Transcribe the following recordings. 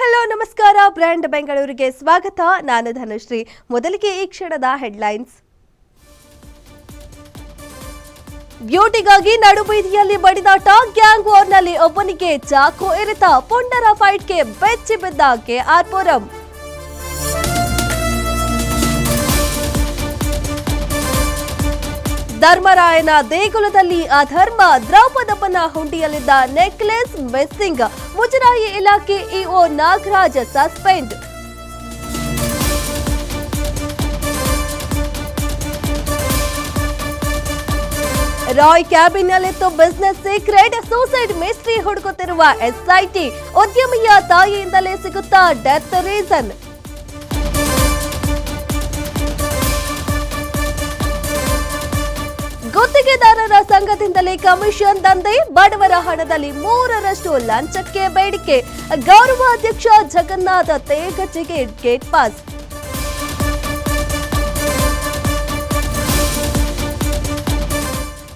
Hello, ನಮಸ್ಕಾರ. Brand ಬೆಂಗಳೂರಿಗೆ ಸ್ವಾಗತ. ನಾನು ಧನುಶ್ರೀ. ಮೊದಲಿಗೆ ಈ ಕ್ಷಣದ ಹೆಡ್ಲೈನ್ಸ್. ಬ್ಯೂಟಿಗಾಗಿ ನಡುಬೀದಿಯಲ್ಲಿ ಬಡಿದಾಟ. ಗ್ಯಾಂಗ್ ವಾರ್ನಲ್ಲಿ ಒಬ್ಬನಿಗೆ ಚಾಕು ಇರಿತ. ಪುಂಡರ ಫೈಟ್ಗೆ ಬೆಚ್ಚಿ ಬಿದ್ದ ಕೆಆರ್ ಧರ್ಮರಾಯನ ದೇಗುಲದಲ್ಲಿ ಅಧರ್ಮ ದ್ರೌಪದಪ್ಪನ ಹುಂಡಿಯಲ್ಲಿದ್ದ ನೆಕ್ಲೆಸ್ ಮಿಸ್ಸಿಂಗ್, ಮುಜರಾಯಿ ಇಲಾಖೆ ಇಒ ನಾಗರಾಜ್ ಸಸ್ಪೆಂಡ್. ರಾಯ್ ಕ್ಯಾಬಿನ್ನಲ್ಲಿತ್ತು ಬಿಸ್ನೆಸ್ ಸೀಕ್ರೆಟ್, ಸೂಸೈಡ್ ಮಿಸ್ಟ್ರಿ ಹುಡುಕುತ್ತಿರುವ ಎಸ್ಐಟಿ, ಉದ್ಯಮಿಯ ತಾಯಿಯಿಂದಲೇ ಸಿಗುತ್ತಾ ಡೆತ್ ರೀಸನ್. ಗುತ್ತಿಗೆದಾರರ ಸಂಘದಿಂದಲೇ ಕಮಿಷನ್ ದಂಧೆ. ಬಡವರ ಹಣದಲ್ಲಿ ಮೂರರಷ್ಟು ಲಂಚಕ್ಕೆ ಬೇಡಿಕೆ. ಗೌರವ ಅಧ್ಯಕ್ಷ ಜಗನ್ನಾಥ ತೇಗಜಿಗೆ ಗೇಟ್ ಪಾಸ್.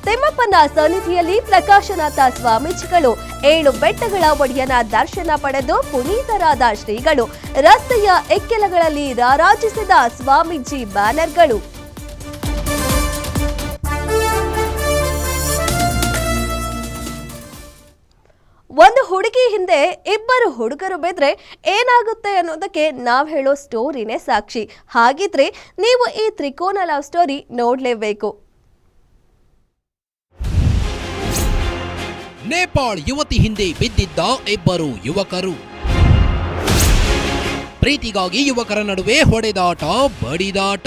ತಿಮ್ಮಪ್ಪನ ಸನ್ನಿಧಿಯಲ್ಲಿ ಪ್ರಕಾಶನಾಥ ಸ್ವಾಮೀಜಿಗಳು ಏಳು ಬೆಟ್ಟಗಳ ಒಡೆಯನ ದರ್ಶನ ಪಡೆದು ಪುನೀತರಾದ ಶ್ರೀಗಳು ರಸ್ತೆಯ ಎಕ್ಕೆಲಗಳಲ್ಲಿ ರಾರಾಜಿಸಿದ ಸ್ವಾಮೀಜಿ ಬ್ಯಾನರ್ಗಳು. ಒಂದು ಹುಡುಗಿ ಹಿಂದೆ ಇಬ್ಬರು ಹುಡುಗರು ಬೆದ್ರೆ ಏನಾಗುತ್ತೆ ಅನ್ನೋದಕ್ಕೆ ನಾವು ಹೇಳೋ ಸ್ಟೋರಿನೇ ಸಾಕ್ಷಿ. ಹಾಗಿದ್ರೆ ನೀವು ಈ ತ್ರಿಕೋನ ಲವ್ ಸ್ಟೋರಿ ನೋಡ್ಲೇಬೇಕು. ನೇಪಾಳ್ ಯುವತಿ ಹಿಂದೆ ಬಿದ್ದಿದ್ದ ಇಬ್ಬರು ಯುವಕರು. ಪ್ರೀತಿಗಾಗಿ ಯುವಕರ ನಡುವೆ ಹೊಡೆದಾಟ, ಬಡಿದಾಟ.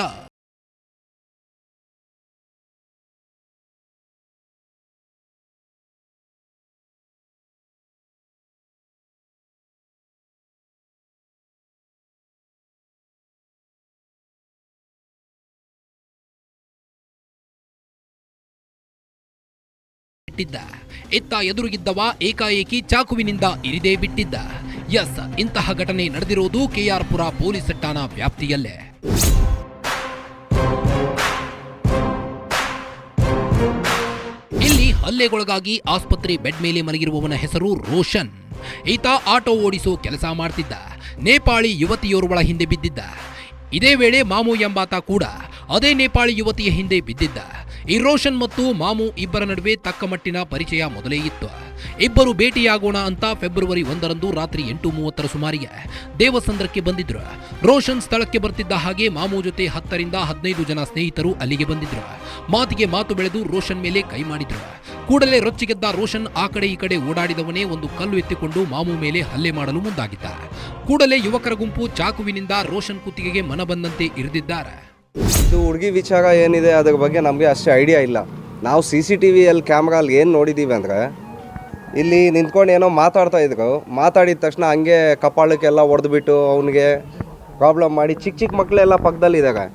ಬಿಟ್ಟಿದ್ದ. ಇತ್ತ ಎದುರುಗಿದ್ದವ ಏಕಾಏಕಿ ಚಾಕುವಿನಿಂದ ಇರಿದೇ ಬಿಟ್ಟಿದ್ದ. ಎಸ್, ಇಂತಹ ಘಟನೆ ನಡೆದಿರುವುದು ಕೆಆರ್ಪುರ ಪೊಲೀಸ್ ಠಾಣಾ ವ್ಯಾಪ್ತಿಯಲ್ಲೇ. ಇಲ್ಲಿ ಹಲ್ಲೆಗೊಳಗಾಗಿ ಆಸ್ಪತ್ರೆ ಬೆಡ್ ಮೇಲೆ ಮಲಗಿರುವವನ ಹೆಸರು ರೋಷನ್. ಈತ ಆಟೋ ಓಡಿಸೋ ಕೆಲಸ ಮಾಡ್ತಿದ್ದ. ನೇಪಾಳಿ ಯುವತಿಯೋರ್ವಳ ಹಿಂದೆ ಬಿದ್ದಿದ್ದ. ಇದೇ ವೇಳೆ ಮಾಮು ಎಂಬಾತ ಕೂಡ ಅದೇ ನೇಪಾಳಿ ಯುವತಿಯ ಹಿಂದೆ ಬಿದ್ದಿದ್ದ. ಈ ರೋಷನ್ ಮತ್ತು ಮಾಮು ಇಬ್ಬರ ನಡುವೆ ತಕ್ಕಮಟ್ಟಿನ ಪರಿಚಯ ಮೊದಲೇ ಇತ್ತು. ಇಬ್ಬರು ಭೇಟಿಯಾಗೋಣ ಅಂತ ಫೆಬ್ರವರಿ ಒಂದರಂದು ರಾತ್ರಿ ಎಂಟು ಮೂವತ್ತರ ಸುಮಾರಿಗೆ ದೇವಸಂದ್ರಕ್ಕೆ ಬಂದಿದ್ರು. ರೋಷನ್ ಸ್ಥಳಕ್ಕೆ ಬರ್ತಿದ್ದ ಹಾಗೆ ಮಾಮು ಜೊತೆ ಹತ್ತರಿಂದ ಹದಿನೈದು ಜನ ಸ್ನೇಹಿತರು ಅಲ್ಲಿಗೆ ಬಂದಿದ್ರು. ಮಾತಿಗೆ ಮಾತು ಬೆಳೆದು ರೋಷನ್ ಮೇಲೆ ಕೈ ಮಾಡಿದ್ರು. ಕೂಡಲೇ ರೊಚ್ಚಿಗೆದ್ದ ರೋಷನ್ ಆ ಕಡೆ ಈ ಕಡೆ ಓಡಾಡಿದವನೇ ಒಂದು ಕಲ್ಲು ಎತ್ತಿಕೊಂಡು ಮಾಮು ಮೇಲೆ ಹಲ್ಲೆ ಮಾಡಲು ಮುಂದಾಗಿದ್ದ. ಕೂಡಲೇ ಯುವಕರ ಗುಂಪು ಚಾಕುವಿನಿಂದ ರೋಷನ್ ಕುತ್ತಿಗೆಗೆ ಮನ ಬಂದಂತೆ ಇರಿದಿದ್ದಾರೆ. ಇದು ಹುಡುಗಿ ವಿಚಾರ ಏನಿದೆ ಅದ್ರ ಬಗ್ಗೆ ನಮಗೆ ಅಷ್ಟೇ ಐಡಿಯಾ ಇಲ್ಲ. ನಾವು ಸಿ ಸಿ ಟಿ ವಿಯಲ್ಲಿ ಕ್ಯಾಮ್ರಲ್ಲಿ ಏನು ನೋಡಿದ್ದೀವಿ ಅಂದರೆ, ಇಲ್ಲಿ ನಿಂತ್ಕೊಂಡು ಏನೋ ಮಾತಾಡ್ತಾ ಇದ್ರು. ಮಾತಾಡಿದ ತಕ್ಷಣ ಹಂಗೆ ಕಪಾಳಕ್ಕೆಲ್ಲ ಹೊಡೆದ್ಬಿಟ್ಟು ಅವನಿಗೆ ಪ್ರಾಬ್ಲಮ್ ಮಾಡಿ ಚಿಕ್ಕ ಚಿಕ್ಕ ಮಕ್ಕಳೆಲ್ಲ ಪಕ್ಕದಲ್ಲಿದ್ದಾರೆ.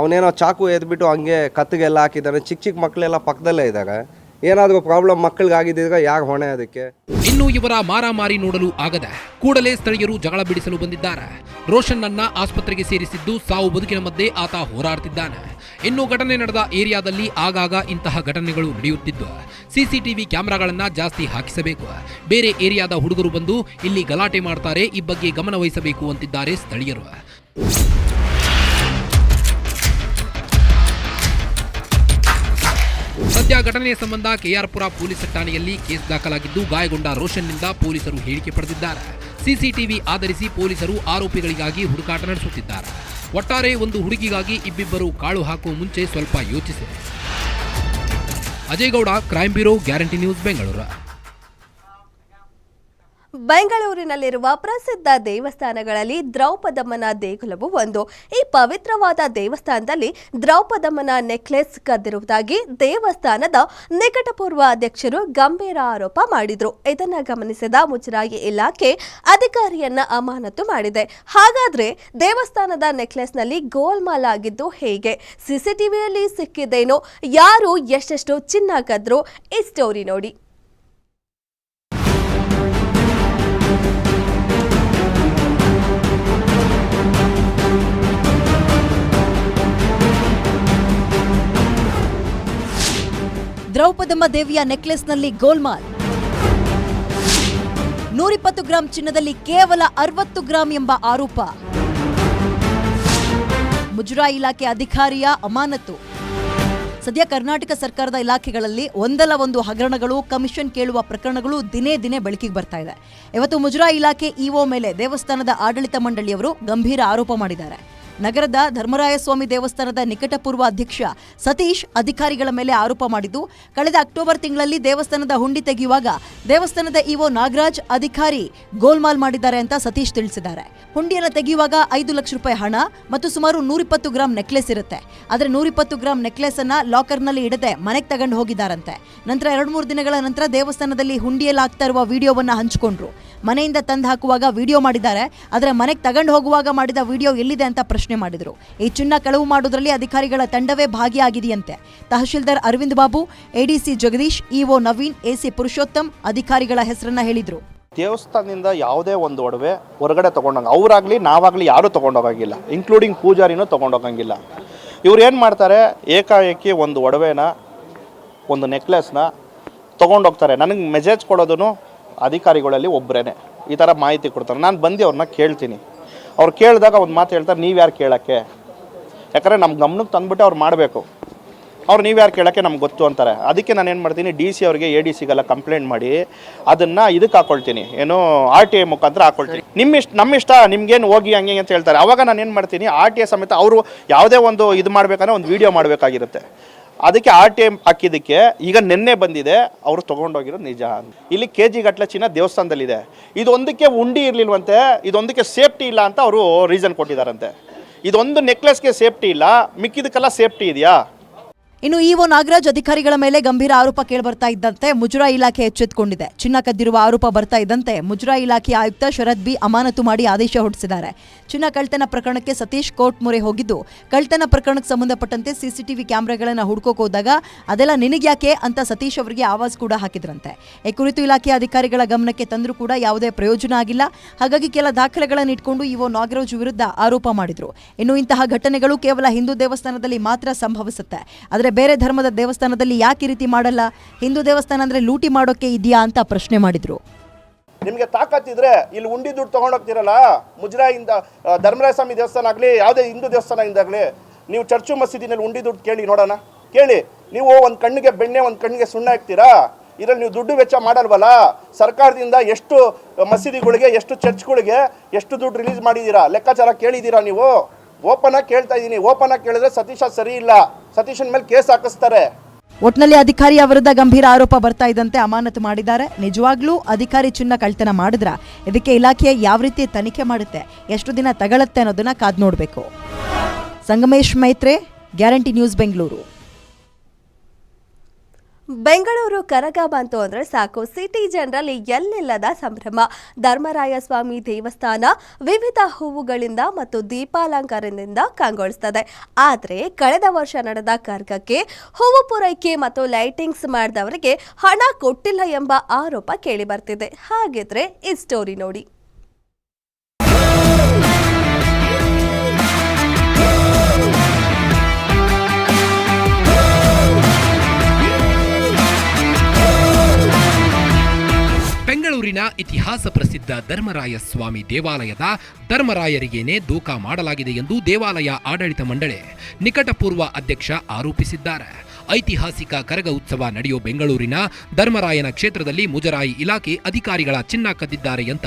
ಅವನೇನೋ ಚಾಕು ಎದ್ಬಿಟ್ಟು ಹಂಗೆ ಕತ್ತಿಗೆಲ್ಲ ಹಾಕಿದ್ದಾನೆ ಚಿಕ್ಕ ಚಿಕ್ಕ ಮಕ್ಕಳೆಲ್ಲ ಪಕ್ಕದಲ್ಲೇ ಇದ್ದಾರೆ. ಏನಾದರೂ ಪ್ರಾಬ್ಲಮ್ ಮಕ್ಕಳಿಗಾಗಿದ್ದರೆ ಯಾರು ಹೊಣೆ ಅದಕ್ಕೆ? ಇನ್ನು ಇವರ ಮಾರಾಮಾರಿ ನೋಡಲು ಆಗದ ಕೂಡಲೇ ಸ್ಥಳೀಯರು ಜಗಳ ಬಿಡಿಸಲು ಬಂದಿದ್ದಾರೆ. ರೋಷನ್ ಆಸ್ಪತ್ರೆಗೆ ಸೇರಿಸಿದ್ದು ಸಾವು ಬದುಕಿನ ಮಧ್ಯೆ ಆತ ಹೋರಾಡ್ತಿದ್ದಾನೆ. ಇನ್ನು ಘಟನೆ ನಡೆದ ಏರಿಯಾದಲ್ಲಿ ಆಗಾಗ ಇಂತಹ ಘಟನೆಗಳು ನಡೆಯುತ್ತಿದ್ದು, ಸಿಸಿಟಿವಿ ಕ್ಯಾಮೆರಾಗಳನ್ನ ಜಾಸ್ತಿ ಹಾಕಿಸಬೇಕು. ಬೇರೆ ಏರಿಯಾದ ಹುಡುಗರು ಬಂದು ಇಲ್ಲಿ ಗಲಾಟೆ ಮಾಡ್ತಾರೆ ಈ ಬಗ್ಗೆ ಗಮನ ವಹಿಸಬೇಕು ಅಂತಿದ್ದಾರೆ ಸ್ಥಳೀಯರು. ಸದ್ಯ ಘಟನೆ ಸಂಬಂಧ ಕೆಆರ್ಪುರ ಪೊಲೀಸ್ ಠಾಣೆಯಲ್ಲಿ ಕೇಸ್ ದಾಖಲಾಗಿದ್ದು, ಗಾಯಗೊಂಡ ರೋಷನ್ನಿಂದ ಪೊಲೀಸರು ಹೇಳಿಕೆ ಪಡೆದಿದ್ದಾರೆ. ಸಿಸಿಟಿವಿ ಆಧರಿಸಿ ಪೊಲೀಸರು ಆರೋಪಿಗಳಿಗಾಗಿ ಹುಡುಕಾಟ ನಡೆಸುತ್ತಿದ್ದಾರೆ. ಒಟ್ಟಾರೆ ಒಂದು ಹುಡುಗಿಗಾಗಿ ಇಬ್ಬಿಬ್ಬರು ಕಾಳು ಹಾಕುವ ಮುಂಚೆ ಸ್ವಲ್ಪ ಯೋಚಿಸಿದೆ. Ajay Gowda crime bureau, guarantee news, Bengaluru. ಬೆಂಗಳೂರಿನಲ್ಲಿರುವ ಪ್ರಸಿದ್ಧ ದೇವಸ್ಥಾನಗಳಲ್ಲಿ ದ್ರೌಪದಮ್ಮನ ದೇಗುಲವು ಒಂದು. ಈ ಪವಿತ್ರವಾದ ದೇವಸ್ಥಾನದಲ್ಲಿ ದ್ರೌಪದಮ್ಮನ ನೆಕ್ಲೆಸ್ ಕದ್ದಿರುವುದಾಗಿ ದೇವಸ್ಥಾನದ ನಿಕಟಪೂರ್ವ ಅಧ್ಯಕ್ಷರು ಗಂಭೀರ ಆರೋಪ ಮಾಡಿದ್ರು. ಇದನ್ನ ಗಮನಿಸಿದ ಮುಜರಾಯಿ ಇಲಾಖೆ ಅಧಿಕಾರಿಯನ್ನ ಅಮಾನತು ಮಾಡಿದೆ. ಹಾಗಾದ್ರೆ ದೇವಸ್ಥಾನದ ನೆಕ್ಲೆಸ್ನಲ್ಲಿ ಗೋಲ್ಮಾಲ್ ಆಗಿದ್ದು ಹೇಗೆ? ಸಿಸಿಟಿವಿಯಲ್ಲಿ ಸಿಕ್ಕಿದ್ದೇನೋ ಯಾರು ಎಷ್ಟೆಷ್ಟು ಚಿನ್ನ ಕದ್ರು, ಈ ಸ್ಟೋರಿ ನೋಡಿ. ದ್ರೌಪದಮ್ಮ ದೇವಿಯ ನೆಕ್ಲೆಸ್ನಲ್ಲಿ ಗೋಲ್ಮಾಲ್. ನೂರಿಪ್ಪತ್ತು ಗ್ರಾಂ ಚಿನ್ನದಲ್ಲಿ ಕೇವಲ ಅರವತ್ತು ಗ್ರಾಂ ಎಂಬ ಆರೋಪ. ಮುಜರಾಯಿ ಇಲಾಖೆ ಅಧಿಕಾರಿಯ ಅಮಾನತು. ಸದ್ಯ ಕರ್ನಾಟಕ ಸರ್ಕಾರದ ಇಲಾಖೆಗಳಲ್ಲಿ ಒಂದಲ್ಲ ಒಂದು ಹಗರಣಗಳು, ಕಮಿಷನ್ ಕೇಳುವ ಪ್ರಕರಣಗಳು ದಿನೇ ದಿನೇ ಬೆಳಕಿಗೆ ಬರ್ತಾ ಇದೆ. ಇವತ್ತು ಮುಜರಾಯಿ ಇಲಾಖೆ ಇಒ ಮೇಲೆ ದೇವಸ್ಥಾನದ ಆಡಳಿತ ಮಂಡಳಿಯವರು ಗಂಭೀರ ಆರೋಪ ಮಾಡಿದ್ದಾರೆ. ನಗರದ ಧರ್ಮರಾಯಸ್ವಾಮಿ ದೇವಸ್ಥಾನದ ನಿಕಟಪೂರ್ವ ಅಧ್ಯಕ್ಷ ಸತೀಶ್ ಅಧಿಕಾರಿಗಳ ಮೇಲೆ ಆರೋಪ ಮಾಡಿದ್ದು, ಕಳೆದ ಅಕ್ಟೋಬರ್ ತಿಂಗಳಲ್ಲಿ ದೇವಸ್ಥಾನದ ಹುಂಡಿ ತೆಗೆಯುವಾಗ ದೇವಸ್ಥಾನದ ಇಒ ನಾಗರಾಜ್ ಅಧಿಕಾರಿ ಗೋಲ್ಮಾಲ್ ಮಾಡಿದ್ದಾರೆ ಅಂತ ಸತೀಶ್ ತಿಳಿಸಿದ್ದಾರೆ. ಹುಂಡಿಯನ್ನು ತೆಗೆಯುವಾಗ ಐದು ಲಕ್ಷ ರೂಪಾಯಿ ಹಣ ಮತ್ತು ಸುಮಾರು ನೂರಿಪ್ಪತ್ತು ಗ್ರಾಂ ನೆಕ್ಲೆಸ್ ಇರುತ್ತೆ. ಆದರೆ ನೂರಿಪ್ಪತ್ತು ಗ್ರಾಂ ನೆಕ್ಲೆಸ್ ಅನ್ನ ಲಾಕರ್ನಲ್ಲಿ ಇಡದೆ ಮನೆಗೆ ತಗೊಂಡು ಹೋಗಿದ್ದಾರಂತೆ. ನಂತರ ಎರಡು ಮೂರು ದಿನಗಳ ನಂತರ ದೇವಸ್ಥಾನದಲ್ಲಿ ಹುಂಡಿಯಲ್ಲಿ ಆಗ್ತಾ ಇರುವ ವಿಡಿಯೋವನ್ನು ಹಂಚಿಕೊಂಡ್ರು. ಮನೆಯಿಂದ ತಂದು ಹಾಕುವಾಗ ವಿಡಿಯೋ ಮಾಡಿದ್ದಾರೆ. ಆದರೆ ಮನೆಗೆ ತಗೊಂಡು ಹೋಗುವಾಗ ಮಾಡಿದ ವಿಡಿಯೋ ಎಲ್ಲಿದೆ ಅಂತ ಪ್ರಶ್ನೆ ಮಾಡಿದ್ರು. ಈ ಚಿನ್ನ ಕಳವು ಮಾಡೋದ್ರಲ್ಲಿ ಅಧಿಕಾರಿಗಳ ತಂಡವೇ ಭಾಗಿಯಾಗಿದೆಯಂತೆ. Tahsildar Arvind Babu, ADC Jagadish, EO Naveen, AC Purushottam ಅಧಿಕಾರಿಗಳ ಹೆಸರನ್ನ ಹೇಳಿದರು. ದೇವಸ್ಥಾನದಿಂದ ಯಾವುದೇ ಒಂದು ಒಡವೆ ಹೊರಗಡೆ ತೊಗೊಂಡೋಗ, ಅವರಾಗಲಿ, ನಾವಾಗಲಿ ಯಾರೂ ತೊಗೊಂಡೋಗಂಗಿಲ್ಲ. ಇನ್ಕ್ಲೂಡಿಂಗ್ ಪೂಜಾರಿನೂ ತಗೊಂಡೋಗಂಗಿಲ್ಲ. ಇವ್ರು ಏನು ಮಾಡ್ತಾರೆ? ಏಕಾಏಕಿ ಒಂದು ಒಡವೆನ, ಒಂದು ನೆಕ್ಲೆಸ್ನ ತೊಗೊಂಡೋಗ್ತಾರೆ. ನನಗೆ ಮೆಸೇಜ್ ಕೊಡೋದು ಅಧಿಕಾರಿಗಳಲ್ಲಿ ಒಬ್ಬರೇ ಈ ಥರ ಮಾಹಿತಿ ಕೊಡ್ತಾರೆ. ನಾನು ಬಂದು ಅವ್ರನ್ನ ಕೇಳ್ತೀನಿ. ಅವ್ರು ಕೇಳಿದಾಗ ಒಂದು ಮಾತು ಹೇಳ್ತಾರೆ, ನೀವು ಯಾರು ಕೇಳೋಕ್ಕೆ? ಯಾಕಂದರೆ ನಮ್ಮ ಗಮನಕ್ಕೆ ತಂದ್ಬಿಟ್ಟು ಅವ್ರು ಮಾಡಬೇಕು. ಅವ್ರು ನೀವು ಯಾರು ಕೇಳೋಕ್ಕೆ? ನಮ್ಗೆ ಗೊತ್ತು ಅಂತಾರೆ. ಅದಕ್ಕೆ ನಾನು ಏನು ಮಾಡ್ತೀನಿ ಡಿ ಸಿ ಅವ್ರಿಗೆ ಎ ಡಿ ಸಿಗೆಲ್ಲ ಕಂಪ್ಲೇಂಟ್ ಮಾಡಿ ಅದನ್ನು ಇದಕ್ಕೆ ಹಾಕ್ಕೊಳ್ತೀನಿ ಏನು ಆರ್ ಟಿ ಐ ಮುಖಾಂತರ ಹಾಕ್ಕೊಳ್ತೀನಿ ನಿಮ್ಮ ಇಷ್ಟ ನಮ್ಮ ಇಷ್ಟ, ನಿಮ್ಗೇನು ಹೋಗಿ ಹಂಗೆ ಅಂತ ಹೇಳ್ತಾರೆ. ಅವಾಗ ನಾನು ಏನು ಮಾಡ್ತೀನಿ ಆರ್ ಟಿ ಐ ಸಮೇತ ಅವರು ಯಾವುದೇ ಒಂದು ಇದು ಮಾಡಬೇಕಂದ್ರೆ ಒಂದು ವೀಡಿಯೋ ಮಾಡಬೇಕಾಗಿರುತ್ತೆ. ಅದಕ್ಕೆ ಆರ್ ಟಿ ಎಂ ಹಾಕಿದ್ದಕ್ಕೆ ಈಗ ನಿನ್ನೆ ಬಂದಿದೆ, ಅವರು ತಗೊಂಡೋಗಿರೋ ನಿಜ ಇಲ್ಲಿ ಕೆ ಜಿ ಗಟ್ಟಲೆ ಚಿನ್ನ ದೇವಸ್ಥಾನದಲ್ಲಿದೆ. ಇದೊಂದಕ್ಕೆ ಉಂಡಿ ಇರಲಿಲ್ವಂತೆ, ಇದೊಂದಕ್ಕೆ ಸೇಫ್ಟಿ ಇಲ್ಲ ಅಂತ ಅವರು ರೀಸನ್ ಕೊಟ್ಟಿದ್ದಾರಂತೆ. ಇದೊಂದು ನೆಕ್ಲೆಸ್ಗೆ ಸೇಫ್ಟಿ ಇಲ್ಲ, ಮಿಕ್ಕಿದಕ್ಕೆಲ್ಲ ಸೇಫ್ಟಿ ಇದೆಯಾ? ಇನ್ನು ಇಒ ನಾಗರಾಜ್ ಅಧಿಕಾರಿಗಳ ಮೇಲೆ ಗಂಭೀರ ಆರೋಪ ಕೇಳಿಬರ್ತಾ ಇದ್ದಂತೆ ಮುಜರಾಯಿ ಇಲಾಖೆ ಎಚ್ಚೆತ್ತುಕೊಂಡಿದೆ ಚಿನ್ನ ಕದ್ದಿರುವ ಆರೋಪ ಬರ್ತಾ ಇದ್ದಂತೆ ಮುಜರಾಯಿ ಇಲಾಖೆ ಆಯುಕ್ತ ಶರದ್ ಬಿ ಅಮಾನತು ಮಾಡಿ ಆದೇಶ ಹೊರಡಿಸಿದ್ದಾರೆ. ಚಿನ್ನ ಕಳ್ತನ ಪ್ರಕರಣಕ್ಕೆ ಸತೀಶ್ ಕೋರ್ಟ್ ಮೊರೆ ಹೋಗಿದ್ದು ಕಳ್ತನ ಪ್ರಕರಣಕ್ಕೆ ಸಂಬಂಧಪಟ್ಟಂತೆ ಸಿಸಿಟಿವಿ ಕ್ಯಾಮೆರಾಗಳನ್ನು ಹುಡ್ಕೋಕ್ ಹೋದಾಗ ಅದೆಲ್ಲ ನಿನಗ್ಯಾಕೆ ಅಂತ ಸತೀಶ್ ಅವರಿಗೆ ಆವಾಜ್ ಕೂಡ ಹಾಕಿದ್ರಂತೆ. ಈ ಕುರಿತು ಇಲಾಖೆ ಅಧಿಕಾರಿಗಳ ಗಮನಕ್ಕೆ ತಂದರೂ ಕೂಡ ಯಾವುದೇ ಪ್ರಯೋಜನ ಆಗಿಲ್ಲ. ಹಾಗಾಗಿ ಕೆಲ ದಾಖಲೆಗಳನ್ನು ಇಟ್ಕೊಂಡು ಇಒ ನಾಗರಾಜ್ ವಿರುದ್ಧ ಆರೋಪ ಮಾಡಿದರು. ಇನ್ನು ಇಂತಹ ಘಟನೆಗಳು ಕೇವಲ ಹಿಂದೂ ದೇವಸ್ಥಾನದಲ್ಲಿ ಮಾತ್ರ ಸಂಭವಿಸುತ್ತೆ. ಆದರೆ ಬೇರೆ ಧರ್ಮದ ದೇವಸ್ಥಾನದಲ್ಲಿ ಯಾಕೆ ಈ ರೀತಿ ಮಾಡಲ್ಲ? ಹಿಂದೂ ದೇವಸ್ಥಾನ ಅಂದ್ರೆ ಲೂಟಿ ಮಾಡೋಕೆ ಇದೆಯಾ ಅಂತ ಪ್ರಶ್ನೆ ಮಾಡಿದ್ರು. ನಿಮಗೆ ತಾಕತ್ತಿದ್ರೆ ಇಲ್ಲಿ ಉಂಡಿ ದುಡ್ಡು ತೊಗೊಂಡೋಗ್ತಿರಲ್ಲ ಮುಜರಾಯಿಂದ ಧರ್ಮರಾಯ ಸ್ವಾಮಿ ದೇವಸ್ಥಾನ ಆಗಲಿ, ಯಾವುದೇ ಹಿಂದೂ ದೇವಸ್ಥಾನದಿಂದಾಗಲಿ ನೀವು ಚರ್ಚು ಮಸೀದಿನಲ್ಲಿ ಉಂಡಿ ದುಡ್ಡು ಕೇಳಿ ನೋಡೋಣ. ಕೇಳಿ, ನೀವು ಒಂದು ಕಣ್ಣಿಗೆ ಬೆಣ್ಣೆ, ಒಂದು ಕಣ್ಣಿಗೆ ಸುಣ್ಣ ಹಾಕ್ತೀರಾ? ಇದರಲ್ಲಿ ನೀವು ದುಡ್ಡು ವೆಚ್ಚ ಮಾಡಲ್ವಲ್ಲ? ಸರ್ಕಾರದಿಂದ ಎಷ್ಟು ಮಸೀದಿಗಳಿಗೆ, ಎಷ್ಟು ಚರ್ಚ್ಗಳಿಗೆ ಎಷ್ಟು ದುಡ್ಡು ರಿಲೀಸ್ ಮಾಡಿದ್ದೀರಾ ಲೆಕ್ಕಾಚಾರ ಕೇಳಿದ್ದೀರಾ ನೀವು? ಓಪನ್ ಆಗಿ ಕೇಳ್ತಾ ಇದ್ದೀನಿ. ಓಪನ್ ಆಗಿ ಕೇಳಿದ್ರೆ ಸತೀಶ ಸರಿ ಇಲ್ಲ. ಸತೀಶನ್ ಮೇಲೆ ಕೇಸ್ ಹಾಕಿಸ್ತಾರೆ. ಒಟ್ನಲ್ಲಿ ಅಧಿಕಾರಿ ವಿರುದ್ಧ ಗಂಭೀರ ಆರೋಪ ಬರ್ತಾ ಇದ್ದಂತೆ ಅಮಾನತು ಮಾಡಿದ್ದಾರೆ. ನಿಜವಾಗ್ಲೂ ಅಧಿಕಾರಿ ಚಿನ್ನ ಕಳ್ತನ ಮಾಡಿದ್ರ? ಇದಕ್ಕೆ ಇಲಾಖೆ ಯಾವ ರೀತಿ ತನಿಖೆ ಮಾಡುತ್ತೆ? ಎಷ್ಟು ದಿನ ತಗೊಳುತ್ತೆ ಅನ್ನೋದನ್ನ ಕಾದ್ ನೋಡಬೇಕು. Sangamesh Maitre, guarantee news Bengaluru. Bengaluru Karaga ಬಂತು ಅಂದ್ರೆ ಸಾಕು. ಸಿಟಿ ಜನರಲ್ಲಿ ಎಲ್ಲಿಲ್ಲದ ಸಂಭ್ರಮ. ಧರ್ಮರಾಯ ಸ್ವಾಮಿ ದೇವಸ್ಥಾನ ವಿವಿಧ ಹೂವುಗಳಿಂದ ಮತ್ತು ದೀಪಾಲಂಕಾರದಿಂದ ಕಂಗೊಳಿಸ್ತದೆ. ಆದರೆ ಕಳೆದ ವರ್ಷ ನಡೆದ ಕರ್ಗಕ್ಕೆ ಹೂವು ಪೂರೈಕೆ ಮತ್ತು ಲೈಟಿಂಗ್ಸ್ ಮಾಡಿದವರಿಗೆ ಹಣ ಕೊಟ್ಟಿಲ್ಲ ಎಂಬ ಆರೋಪ ಕೇಳಿಬರ್ತಿದೆ ಹಾಗಿದ್ರೆ ಈ ಸ್ಟೋರಿ ನೋಡಿ. ಬೆಂಗಳೂರಿನ ಇತಿಹಾಸ ಪ್ರಸಿದ್ಧ ಧರ್ಮರಾಯ ಸ್ವಾಮಿ ದೇವಾಲಯದ ಧರ್ಮರಾಯರಿಗೇನೆ ದೂಕ ಮಾಡಲಾಗಿದೆ ಎಂದು ದೇವಾಲಯ ಆಡಳಿತ ಮಂಡಳಿ ನಿಕಟಪೂರ್ವ ಅಧ್ಯಕ್ಷ ಆರೋಪಿಸಿದ್ದಾರೆ. ಐತಿಹಾಸಿಕ ಕರಗ ಉತ್ಸವ ನಡೆಯೋ ಬೆಂಗಳೂರಿನ ಧರ್ಮರಾಯನ ಕ್ಷೇತ್ರದಲ್ಲಿ ಮುಜರಾಯಿ ಇಲಾಖೆ ಅಧಿಕಾರಿಗಳ ಚಿನ್ನ ಕದ್ದಿದ್ದಾರೆ ಅಂತ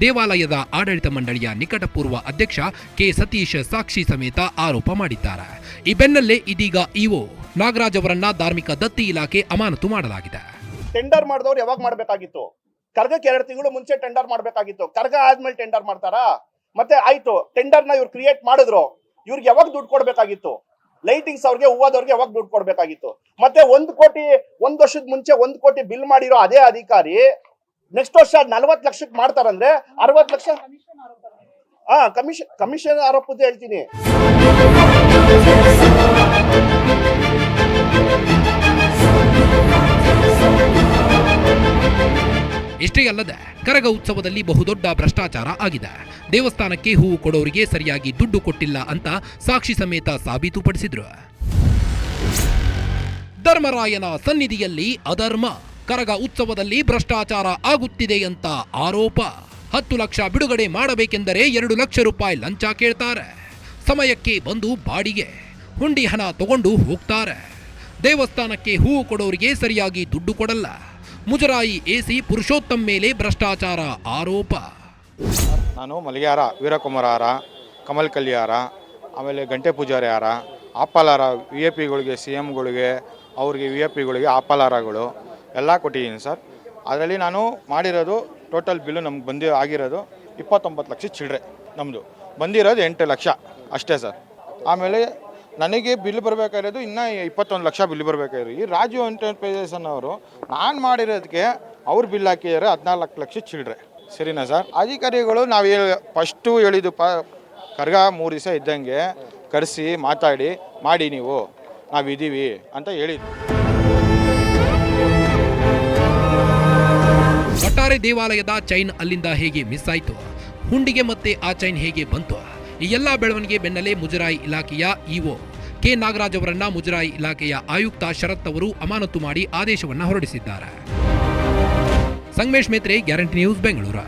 ದೇವಾಲಯದ ಆಡಳಿತ ಮಂಡಳಿಯ ನಿಕಟಪೂರ್ವ ಅಧ್ಯಕ್ಷ ಕೆ ಸತೀಶ್ ಸಾಕ್ಷಿ ಸಮೇತ ಆರೋಪ ಮಾಡಿದ್ದಾರೆ. ಈ ಬೆನ್ನಲ್ಲೇ ಇದೀಗ ಇಒ ನಾಗರಾಜ್ ಅವರನ್ನ ಧಾರ್ಮಿಕ ದತ್ತಿ ಇಲಾಖೆ ಅಮಾನತು ಮಾಡಲಾಗಿದೆ. ಟೆಂಡರ್ ಮಾಡಿದವರು ಯಾವಾಗ ಮಾಡ್ಬೇಕಾಗಿತ್ತು? ಕರ್ಗಕ್ಕೆ ಎರಡು ತಿಂಗಳು ಮುಂಚೆ ಟೆಂಡರ್ ಮಾಡ್ಬೇಕಾಗಿತ್ತು. ಕರ್ಗ ಆದ್ಮೇಲೆ ಟೆಂಡರ್ ಮಾಡ್ತಾರಾ? ಮತ್ತೆ ಆಯ್ತು ಟೆಂಡರ್ನ ಇವ್ರು ಕ್ರಿಯೇಟ್ ಮಾಡಿದ್ರು. ಇವ್ರಿಗೆ ಯಾವಾಗ ದುಡ್ಡು ಕೊಡ್ಬೇಕಾಗಿತ್ತು? ಲೈಟಿಂಗ್ಸ್ ಅವ್ರಿಗೆ, ಹೂವಾದವ್ರಿಗೆ ಯಾವಾಗ ದುಡ್ಡು ಕೊಡ್ಬೇಕಾಗಿತ್ತು? ಮತ್ತೆ ಒಂದ್ ಕೋಟಿ, ಒಂದ್ ವರ್ಷದ ಮುಂಚೆ ಒಂದ್ ಕೋಟಿ ಬಿಲ್ ಮಾಡಿರೋ ಅದೇ ಅಧಿಕಾರಿ ನೆಕ್ಸ್ಟ್ ವರ್ಷ ನಲ್ವತ್ ಲಕ್ಷಕ್ಕೆ ಮಾಡ್ತಾರಂದ್ರೆ ಅರವತ್ ಲಕ್ಷ ಹಾ ಕಮಿಷನ್ ಕಮಿಷನ್ ಆರೋಪದ್ದು ಹೇಳ್ತೀನಿ. ಇಷ್ಟೇ ಅಲ್ಲದೆ ಕರಗ ಉತ್ಸವದಲ್ಲಿ ಬಹುದೊಡ್ಡ ಭ್ರಷ್ಟಾಚಾರ ಆಗಿದೆ. ದೇವಸ್ಥಾನಕ್ಕೆ ಹೂವು ಕೊಡೋರಿಗೆ ಸರಿಯಾಗಿ ದುಡ್ಡು ಕೊಟ್ಟಿಲ್ಲ ಅಂತ ಸಾಕ್ಷಿ ಸಮೇತ ಸಾಬೀತುಪಡಿಸಿದ್ರು. ಧರ್ಮರಾಯನ ಸನ್ನಿಧಿಯಲ್ಲಿ ಅಧರ್ಮ, ಕರಗ ಉತ್ಸವದಲ್ಲಿ ಭ್ರಷ್ಟಾಚಾರ ಆಗುತ್ತಿದೆ ಅಂತ ಆರೋಪ. ಹತ್ತು ಲಕ್ಷ ಬಿಡುಗಡೆ ಮಾಡಬೇಕೆಂದರೆ ಎರಡು ಲಕ್ಷ ರೂಪಾಯಿ ಲಂಚ ಕೇಳ್ತಾರೆ. ಸಮಯಕ್ಕೆ ಬಂದು ಬಾಡಿಗೆ, ಹುಂಡಿ ಹಣ ತಗೊಂಡು ಹೋಗ್ತಾರೆ. ದೇವಸ್ಥಾನಕ್ಕೆ ಹೂವು ಕೊಡೋರಿಗೆ ಸರಿಯಾಗಿ ದುಡ್ಡು ಕೊಡಲ್ಲ. ಮುಜರಾಯಿ ಎಸಿ ಪುರುಷೋತ್ತಮ್ ಮೇಲೆ ಭ್ರಷ್ಟಾಚಾರ ಆರೋಪ. ನಾನು ಮಲ್ಲಿಗೆ ಹಾರ ವೀರಕುಮಾರ ಕಮಲ್ ಕಲ್ಯಾರ, ಆಮೇಲೆ ಗಂಟೆ ಪೂಜಾರಿ ಆಪಾಲಾರ ವಿ ಎ ಪಿಗಳಿಗೆ ಸಿ ಎಮ್ಗಳಿಗೆ ಅವ್ರಿಗೆ ವಿ ಎ ಪಿಗಳಿಗೆ ಆಪಾಲಾರಗಳು ಎಲ್ಲ ಕೊಟ್ಟಿದ್ದೀನಿ ಸರ್. ಅದರಲ್ಲಿ ನಾನು ಮಾಡಿರೋದು ಟೋಟಲ್ ಬಿಲ್ಲು ನಮ್ಗೆ ಬಂದಿ ಆಗಿರೋದು ಇಪ್ಪತ್ತೊಂಬತ್ತು ಲಕ್ಷ ಚಿಲ್ಲರೆ ನಮ್ಮದು ಬಂದಿರೋದು ಎಂಟು ಲಕ್ಷ ಅಷ್ಟೇ ಸರ್. ಆಮೇಲೆ ನನಗೆ ಬಿಲ್ ಬರಬೇಕಾಗಿರೋದು ಇನ್ನೂ ಇಪ್ಪತ್ತೊಂದು ಲಕ್ಷ ಬಿಲ್ ಬರಬೇಕಾಗಿರೋ ಈ ರಾಜು ಎಂಟರ್ಪ್ರೈಸಸ್ ಅನ್ನೋರು ನಾನು ಮಾಡಿರೋದಕ್ಕೆ ಅವ್ರು ಬಿಲ್ ಹಾಕಿದ್ದಾರೆ ಹದಿನಾಲ್ಕು ಲಕ್ಷ ಚಿಲ್ಲರೆ ಸರಿನಾ ಸರ್? ಅಧಿಕಾರಿಗಳು ನಾವು ಹೇಳಿ, ಫಸ್ಟು ಹೇಳಿದ್ದು ಪ ಕರ್ಗ ಮೂರು ದಿವಸ ಇದ್ದಂಗೆ ಕರೆಸಿ, ಮಾತಾಡಿ, ಮಾಡಿ ನೀವು. ನಾವಿದ್ದೀವಿ ಅಂತ ಹೇಳಿದ್ದು ಒಟ್ಟಾರೆ ದೇವಾಲಯದ ಚೈನ್ ಅಲ್ಲಿಂದ ಹೇಗೆ ಮಿಸ್ ಆಯಿತು? ಹುಂಡಿಗೆ ಮತ್ತೆ ಆ ಚೈನ್ ಹೇಗೆ ಬಂತು? ಈ ಎಲ್ಲ ಬೆಳವಣಿಗೆ ಬೆನ್ನಲ್ಲೇ ಮುಜರಾಯಿ ಇಲಾಖೆಯ ಇಒ ಕೆ ನಾಗರಾಜ್ ಅವರನ್ನ ಮುಜರಾಯಿ ಇಲಾಖೆಯ ಆಯುಕ್ತ ಶರತ್ ಅವರು ಅಮಾನತು ಮಾಡಿ ಆದೇಶವನ್ನು ಹೊರಡಿಸಿದ್ದಾರೆ. Sangamesh Metre, guarantee news, Bengaluru.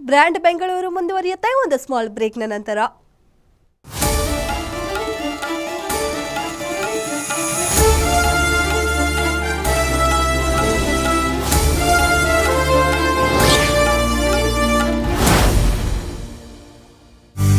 Brand Bengaluru ಮುಂದುವರಿಯುತ್ತೆ. ಒಂದು ಸ್ಮಾಲ್ ಬ್ರೇಕ್ನ ನಂತರ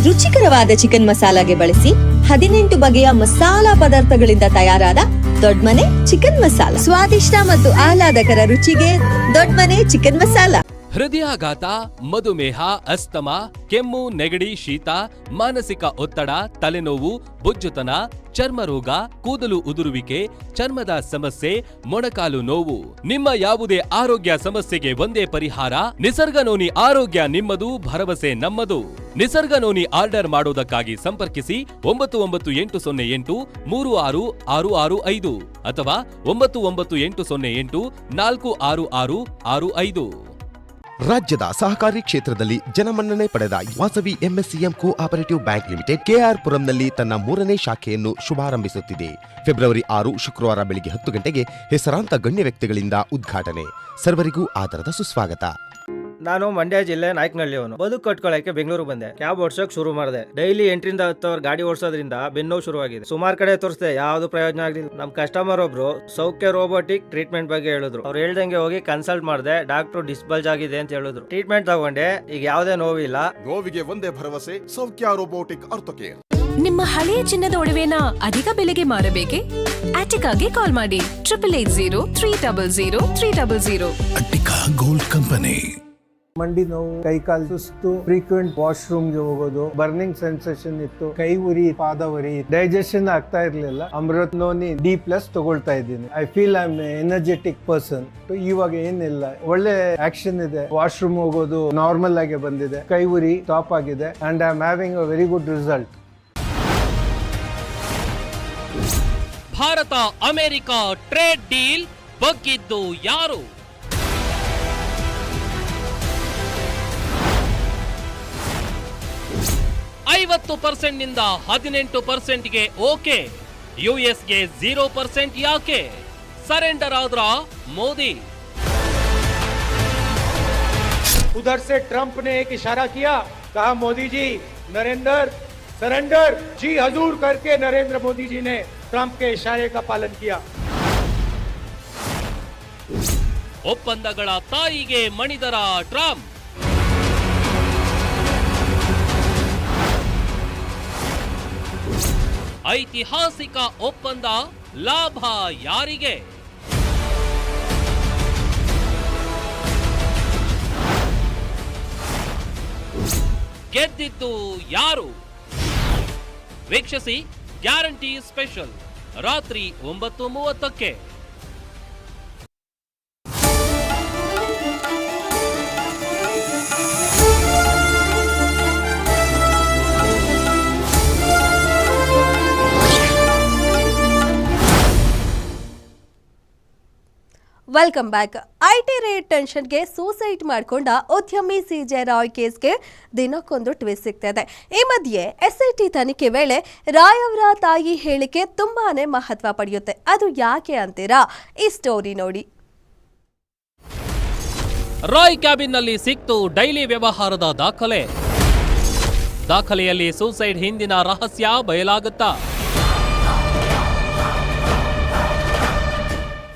ರುಚಿಕರವಾದ ಚಿಕನ್ ಮಸಾಲಾಗೆ ಬಳಸಿ ಹದಿನೆಂಟು ಬಗೆಯ ಮಸಾಲಾ ಪದಾರ್ಥಗಳಿಂದ ತಯಾರಾದ ದೊಡ್ಮನೆ ಚಿಕನ್ ಮಸಾಲ. ಸ್ವಾದಿಷ್ಟ ಮತ್ತು ಆಹ್ಲಾದಕರ ರುಚಿಗೆ ದೊಡ್ಮನೆ ಚಿಕನ್ ಮಸಾಲ. ಹೃದಯಾಘಾತ, ಮಧುಮೇಹ, ಅಸ್ತಮಾ, ಕೆಮ್ಮು, ನೆಗಡಿ, ಶೀತ, ಮಾನಸಿಕ ಒತ್ತಡ, ತಲೆನೋವು, ಬೊಜ್ಜುತನ ಚರ್ಮ ರೋಗ ಕೂದಲು ಉದುರುವಿಕೆ, ಚರ್ಮದ ಸಮಸ್ಯೆ, ಮೊಣಕಾಲು ನೋವು. ನಿಮ್ಮ ಯಾವುದೇ ಆರೋಗ್ಯ ಸಮಸ್ಯೆಗೆ ಒಂದೇ ಪರಿಹಾರ ನಿಸರ್ಗನೋನಿ ಆರೋಗ್ಯ ನಿಮ್ಮದು, ಭರವಸೆ ನಮ್ಮದು. ನಿಸರ್ಗನೋನಿ ಆರ್ಡರ್ ಮಾಡೋದಕ್ಕಾಗಿ ಸಂಪರ್ಕಿಸಿ ಒಂಬತ್ತು ಒಂಬತ್ತು ಎಂಟು ಸೊನ್ನೆ ಎಂಟು ಮೂರು ಆರು ಆರು ಆರು ಐದು ಅಥವಾ ಒಂಬತ್ತು ಒಂಬತ್ತು ಎಂಟು ಸೊನ್ನೆ ಎಂಟು ನಾಲ್ಕು ಆರು ಆರು ಆರು ಐದು. ರಾಜ್ಯದ ಸಹಕಾರಿ ಕ್ಷೇತ್ರದಲ್ಲಿ ಜನಮನ್ನಣೆ ಪಡೆದ Vasavi MSCM cooperative bank limited KR ಪುರಂನಲ್ಲಿ ತನ್ನ ಮೂರನೇ ಶಾಖೆಯನ್ನು ಶುಭಾರಂಭಿಸುತ್ತಿದೆ. ಫೆಬ್ರವರಿ ಆರು ಶುಕ್ರವಾರ ಬೆಳಿಗ್ಗೆ ಹತ್ತು ಗಂಟೆಗೆ ಹೆಸರಾಂತ ಗಣ್ಯ ವ್ಯಕ್ತಿಗಳಿಂದ ಉದ್ಘಾಟನೆ. ಸರ್ವರಿಗೂ ಆಧಾರದ ಸುಸ್ವಾಗತ. ನಾನು ಮಂಡ್ಯ ಜಿಲ್ಲೆ ನಾಯ್ಕನಹಳ್ಳಿಯವನು. ಬದುಕು ಕಟ್ಕೊಳ್ಳಕ್ಕೆ ಬೆಂಗಳೂರು ಬಂದೆ. ಕ್ಯಾಬ್ ಓಡ್ಸೋಕ್ ಶುರು ಮಾಡಿದೆ. ಡೈಲಿ ಎಂಟರಿಂದ ಹತ್ತು ಅವರ್ ಗಾಡಿ ಓಡಿಸೋದ್ರಿಂದ ಬೆನ್ನೋವು ಶುರುವಾಗಿದೆ. ಸುಮಾರು ಕಡೆ ತೋರಿಸಿದೆ ಯಾವ್ದು ಪ್ರಯೋಜನ ಆಗಲಿಲ್ಲ. ನಮ್ ಕಸ್ಟಮರ್ ಒಬ್ರು ಸೌಖ್ಯ ರೋಬೋಟಿಕ್ ಟ್ರೀಟ್ಮೆಂಟ್ ಬಗ್ಗೆ ಹೇಳಿದ್ರು. ಅವ್ರು ಹೇಳ್ದಂಗೆ ಹೋಗಿ ಕನ್ಸಲ್ಟ್ ಮಾಡಿದೆ ಡಾಕ್ಟರ್ ಡಿಸ್ಬಲ್ಜ್ ಆಗಿದೆ ಅಂತ ಹೇಳಿದ್ರು. ಟ್ರೀಟ್ಮೆಂಟ್ ತಗೊಂಡೆ ಈಗ ಯಾವುದೇ ನೋವಿಲ್ಲ. ನೋವಿಗೆ ಒಂದೇ ಭರವಸೆ ಸೌಖ್ಯ ರೋಬೋಟಿಕ್ ಅರ್ಥಕ್ಕೆ ನಿಮ್ಮ ಹಳೆಯ ಚಿನ್ನದ ಒಡವೆನ ಅಧಿಕ ಬೆಲೆಗೆ ಮಾರಬೇಕೆ? ಆಟಿಕಾಗೆ ಕಾಲ್ ಮಾಡಿ. Triple eight zero three double zero three double zero Attica gold company ಮಂಡಿ ನೋವು, ಕೈಕಾಲು ಸುಸ್ತು ಫ್ರೀಕ್ವೆಂಟ್ ವಾಶ್ರೂಮ್ಗೆ ಹೋಗೋದು ಬರ್ನಿಂಗ್ ಸೆನ್ಸೇಷನ್ ಇತ್ತು, ಕೈ ಉರಿ, ಪಾದ ಉರಿ ಡೈಜೆಷನ್ ಆಗ್ತಾ ಇರಲಿಲ್ಲ. ಅಮೃತ್ ನೋನಿ ಡಿ ಪ್ಲಸ್ ತಗೊಳ್ತಾ ಇದ್ದೀನಿ. I feel I am energetic person ಇವಾಗ ಏನಿಲ್ಲ. ಒಳ್ಳೆ ಆಕ್ಷನ್ ಇದೆ. ವಾಶ್ರೂಮ್ ಹೋಗೋದು ನಾರ್ಮಲ್ ಆಗಿ ಬಂದಿದೆ. ಕೈ ಉರಿ ಟಾಪ್ ಆಗಿದೆ. And I am having a very good result Bharat, America trade deal ಬಗ್ಗಿದ್ದು ಯಾರು? ಐವತ್ತು ಪರ್ಸೆಂಟ್ನಿಂದ ಹದಿನೆಂಟು ಪರ್ಸೆಂಟ್ಗೆ ಓಕೆ ಯುಎಸ್ಗೆ ಜೀರೋ ಪರ್ಸೆಂಟ್ ಯಾಕೆ ಸರೆಂಡರ್ ಆದ್ರ ಮೋದಿ उधर से ट्रंप ने एक इशारा किया कहा मोदी जी नरेंद्र सरेंडर जी हजूर करके नरेंद्र मोदी जी ने ट्रंप के इशारे का पालन किया ಒಪ್ಪಂದಗಳ ತಾಯಿಗೆ ಮಣಿದರ ಟ್ರಂಪ್ ಐತಿಹಾಸಿಕ ಒಪ್ಪಂದ ಲಾಭ ಯಾರಿಗೆ? ಗೆದ್ದಿದ್ದು ಯಾರು? ವೀಕ್ಷಿಸಿ ಗ್ಯಾರಂಟಿ ಸ್ಪೆಷಲ್ ರಾತ್ರಿ ಒಂಬತ್ತು ಮೂವತ್ತಕ್ಕೆ. ವೆಲ್ಕಮ್ ಬ್ಯಾಕ್ ಐಟಿ ರೇಟ್ ಟೆನ್ಷನ್ಗೆ ಸೂಸೈಡ್ ಮಾಡಿಕೊಂಡ ಉದ್ಯಮಿ ಸಿ ಜೆ ರಾಯ್ ಕೇಸ್ಗೆ ದಿನಕ್ಕೊಂದು ಟ್ವಿಸ್ಟ್ ಸಿಗ್ತದೆ. ಈ ಮಧ್ಯೆ ಎಸ್ ಐ ಟಿ ತನಿಖೆ ವೇಳೆ ರಾಯ್ ಅವರ ತಾಯಿ ಹೇಳಿಕೆ ತುಂಬಾನೇ ಮಹತ್ವ ಪಡೆಯುತ್ತೆ. ಅದು ಯಾಕೆ ಅಂತೀರಾ? ಈ ಸ್ಟೋರಿ ನೋಡಿ. ರಾಯ್ ಕ್ಯಾಬಿನ್ನಲ್ಲಿ ಸಿಕ್ತು ಡೈಲಿ ವ್ಯವಹಾರದ ದಾಖಲೆ. ದಾಖಲೆಯಲ್ಲಿ ಸೂಸೈಡ್ ಹಿಂದಿನ ರಹಸ್ಯ ಬಯಲಾಗುತ್ತಾ?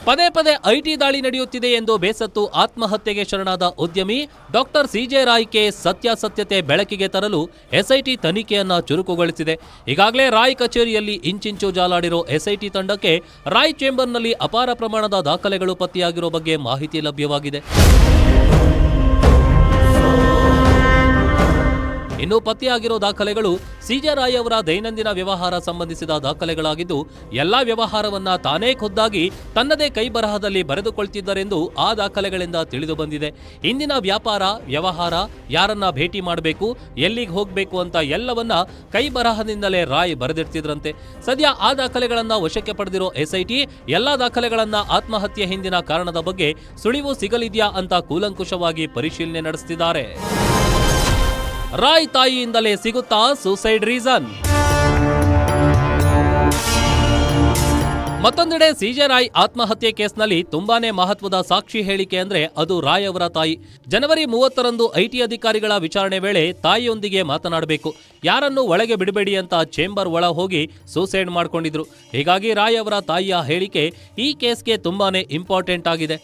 ಪದೇ ಪದೇ ಐಟಿ ದಾಳಿ ನಡೆಯುತ್ತಿದೆ ಎಂದು ಬೇಸತ್ತು ಆತ್ಮಹತ್ಯೆಗೆ ಶರಣಾದ ಉದ್ಯಮಿ ಡಾಕ್ಟರ್ ಸಿಜೆ ರಾಯ್ ಕೆ ಸತ್ಯಾಸತ್ಯತೆ ಬೆಳಕಿಗೆ ತರಲು ಎಸ್ಐಟಿ ತನಿಖೆಯನ್ನ ಚುರುಕುಗೊಳಿಸಿದೆ. ಈಗಾಗಲೇ ರಾಯ್ ಕಚೇರಿಯಲ್ಲಿ ಇಂಚಿಂಚು ಜಾಲಾಡಿರೋ ಎಸ್ಐಟಿ ತಂಡಕ್ಕೆ ರಾಯ್ ಚೇಂಬರ್ನಲ್ಲಿ ಅಪಾರ ಪ್ರಮಾಣದ ದಾಖಲೆಗಳು ಪತ್ತೆಯಾಗಿರೋ ಬಗ್ಗೆ ಮಾಹಿತಿ ಲಭ್ಯವಾಗಿದೆ. ಇನ್ನು ಪತ್ತೆಯಾಗಿರೋ ದಾಖಲೆಗಳು ಸಿಜೆ ರಾಯ್ ಅವರ ದೈನಂದಿನ ವ್ಯವಹಾರ ಸಂಬಂಧಿಸಿದ ದಾಖಲೆಗಳಾಗಿದ್ದು, ಎಲ್ಲಾ ವ್ಯವಹಾರವನ್ನ ತಾನೇ ಖುದ್ದಾಗಿ ತನ್ನದೇ ಕೈ ಬರಹದಲ್ಲಿ ಬರೆದುಕೊಳ್ತಿದ್ದರೆಂದು ಆ ದಾಖಲೆಗಳಿಂದ ತಿಳಿದು ಬಂದಿದೆ. ಇಂದಿನ ವ್ಯಾಪಾರ, ವ್ಯವಹಾರ, ಯಾರನ್ನ ಭೇಟಿ ಮಾಡಬೇಕು, ಎಲ್ಲಿಗೆ ಹೋಗಬೇಕು ಅಂತ ಎಲ್ಲವನ್ನ ಕೈ ಬರಹದಿಂದಲೇ ರಾಯ್ ಬರೆದಿಡ್ತಿದ್ರಂತೆ. ಸದ್ಯ ಆ ದಾಖಲೆಗಳನ್ನ ವಶಕ್ಕೆ ಪಡೆದಿರೋ ಎಸ್ಐಟಿ ಎಲ್ಲಾ ದಾಖಲೆಗಳನ್ನ ಆತ್ಮಹತ್ಯೆ ಹಿಂದಿನ ಕಾರಣದ ಬಗ್ಗೆ ಸುಳಿವು ಸಿಗಲಿದೆಯಾ ಅಂತ ಕೂಲಂಕುಷವಾಗಿ ಪರಿಶೀಲನೆ ನಡೆಸುತ್ತಿದ್ದಾರೆ ರಾಯ್ ತಾಯಿಯಿಂದಲೇ ಸಿಗುತ್ತಾ ಸೂಸೈಡ್ ರೀಸನ್ ಮತ್ತೊಂದೆಡೆ ಸಿಜೆ ರಾಯ್ ಆತ್ಮಹತ್ಯೆ ಕೇಸ್ನಲ್ಲಿ ತುಂಬಾನೇ ಮಹತ್ವದ ಸಾಕ್ಷಿ ಹೇಳಿಕೆ ಅಂದ್ರೆ ಅದು ರಾಯ್ ಅವರ ತಾಯಿ. ಜನವರಿ ಮೂವತ್ತರಂದು ಐಟಿ ಅಧಿಕಾರಿಗಳ ವಿಚಾರಣೆ ವೇಳೆ ತಾಯಿಯೊಂದಿಗೆ ಮಾತನಾಡಬೇಕು. ಯಾರನ್ನು ಒಳಗೆ ಬಿಡಬೇಡಿ ಅಂತ ಚೇಂಬರ್ ಒಳ ಹೋಗಿ ಸೂಸೈಡ್ ಮಾಡಿಕೊಂಡಿದ್ರು. ಹೀಗಾಗಿ ರಾಯ್ ಅವರ ತಾಯಿಯ ಹೇಳಿಕೆ ಈ ಕೇಸ್ಗೆ ತುಂಬಾನೇ ಇಂಪಾರ್ಟೆಂಟ್ ಆಗಿದೆ.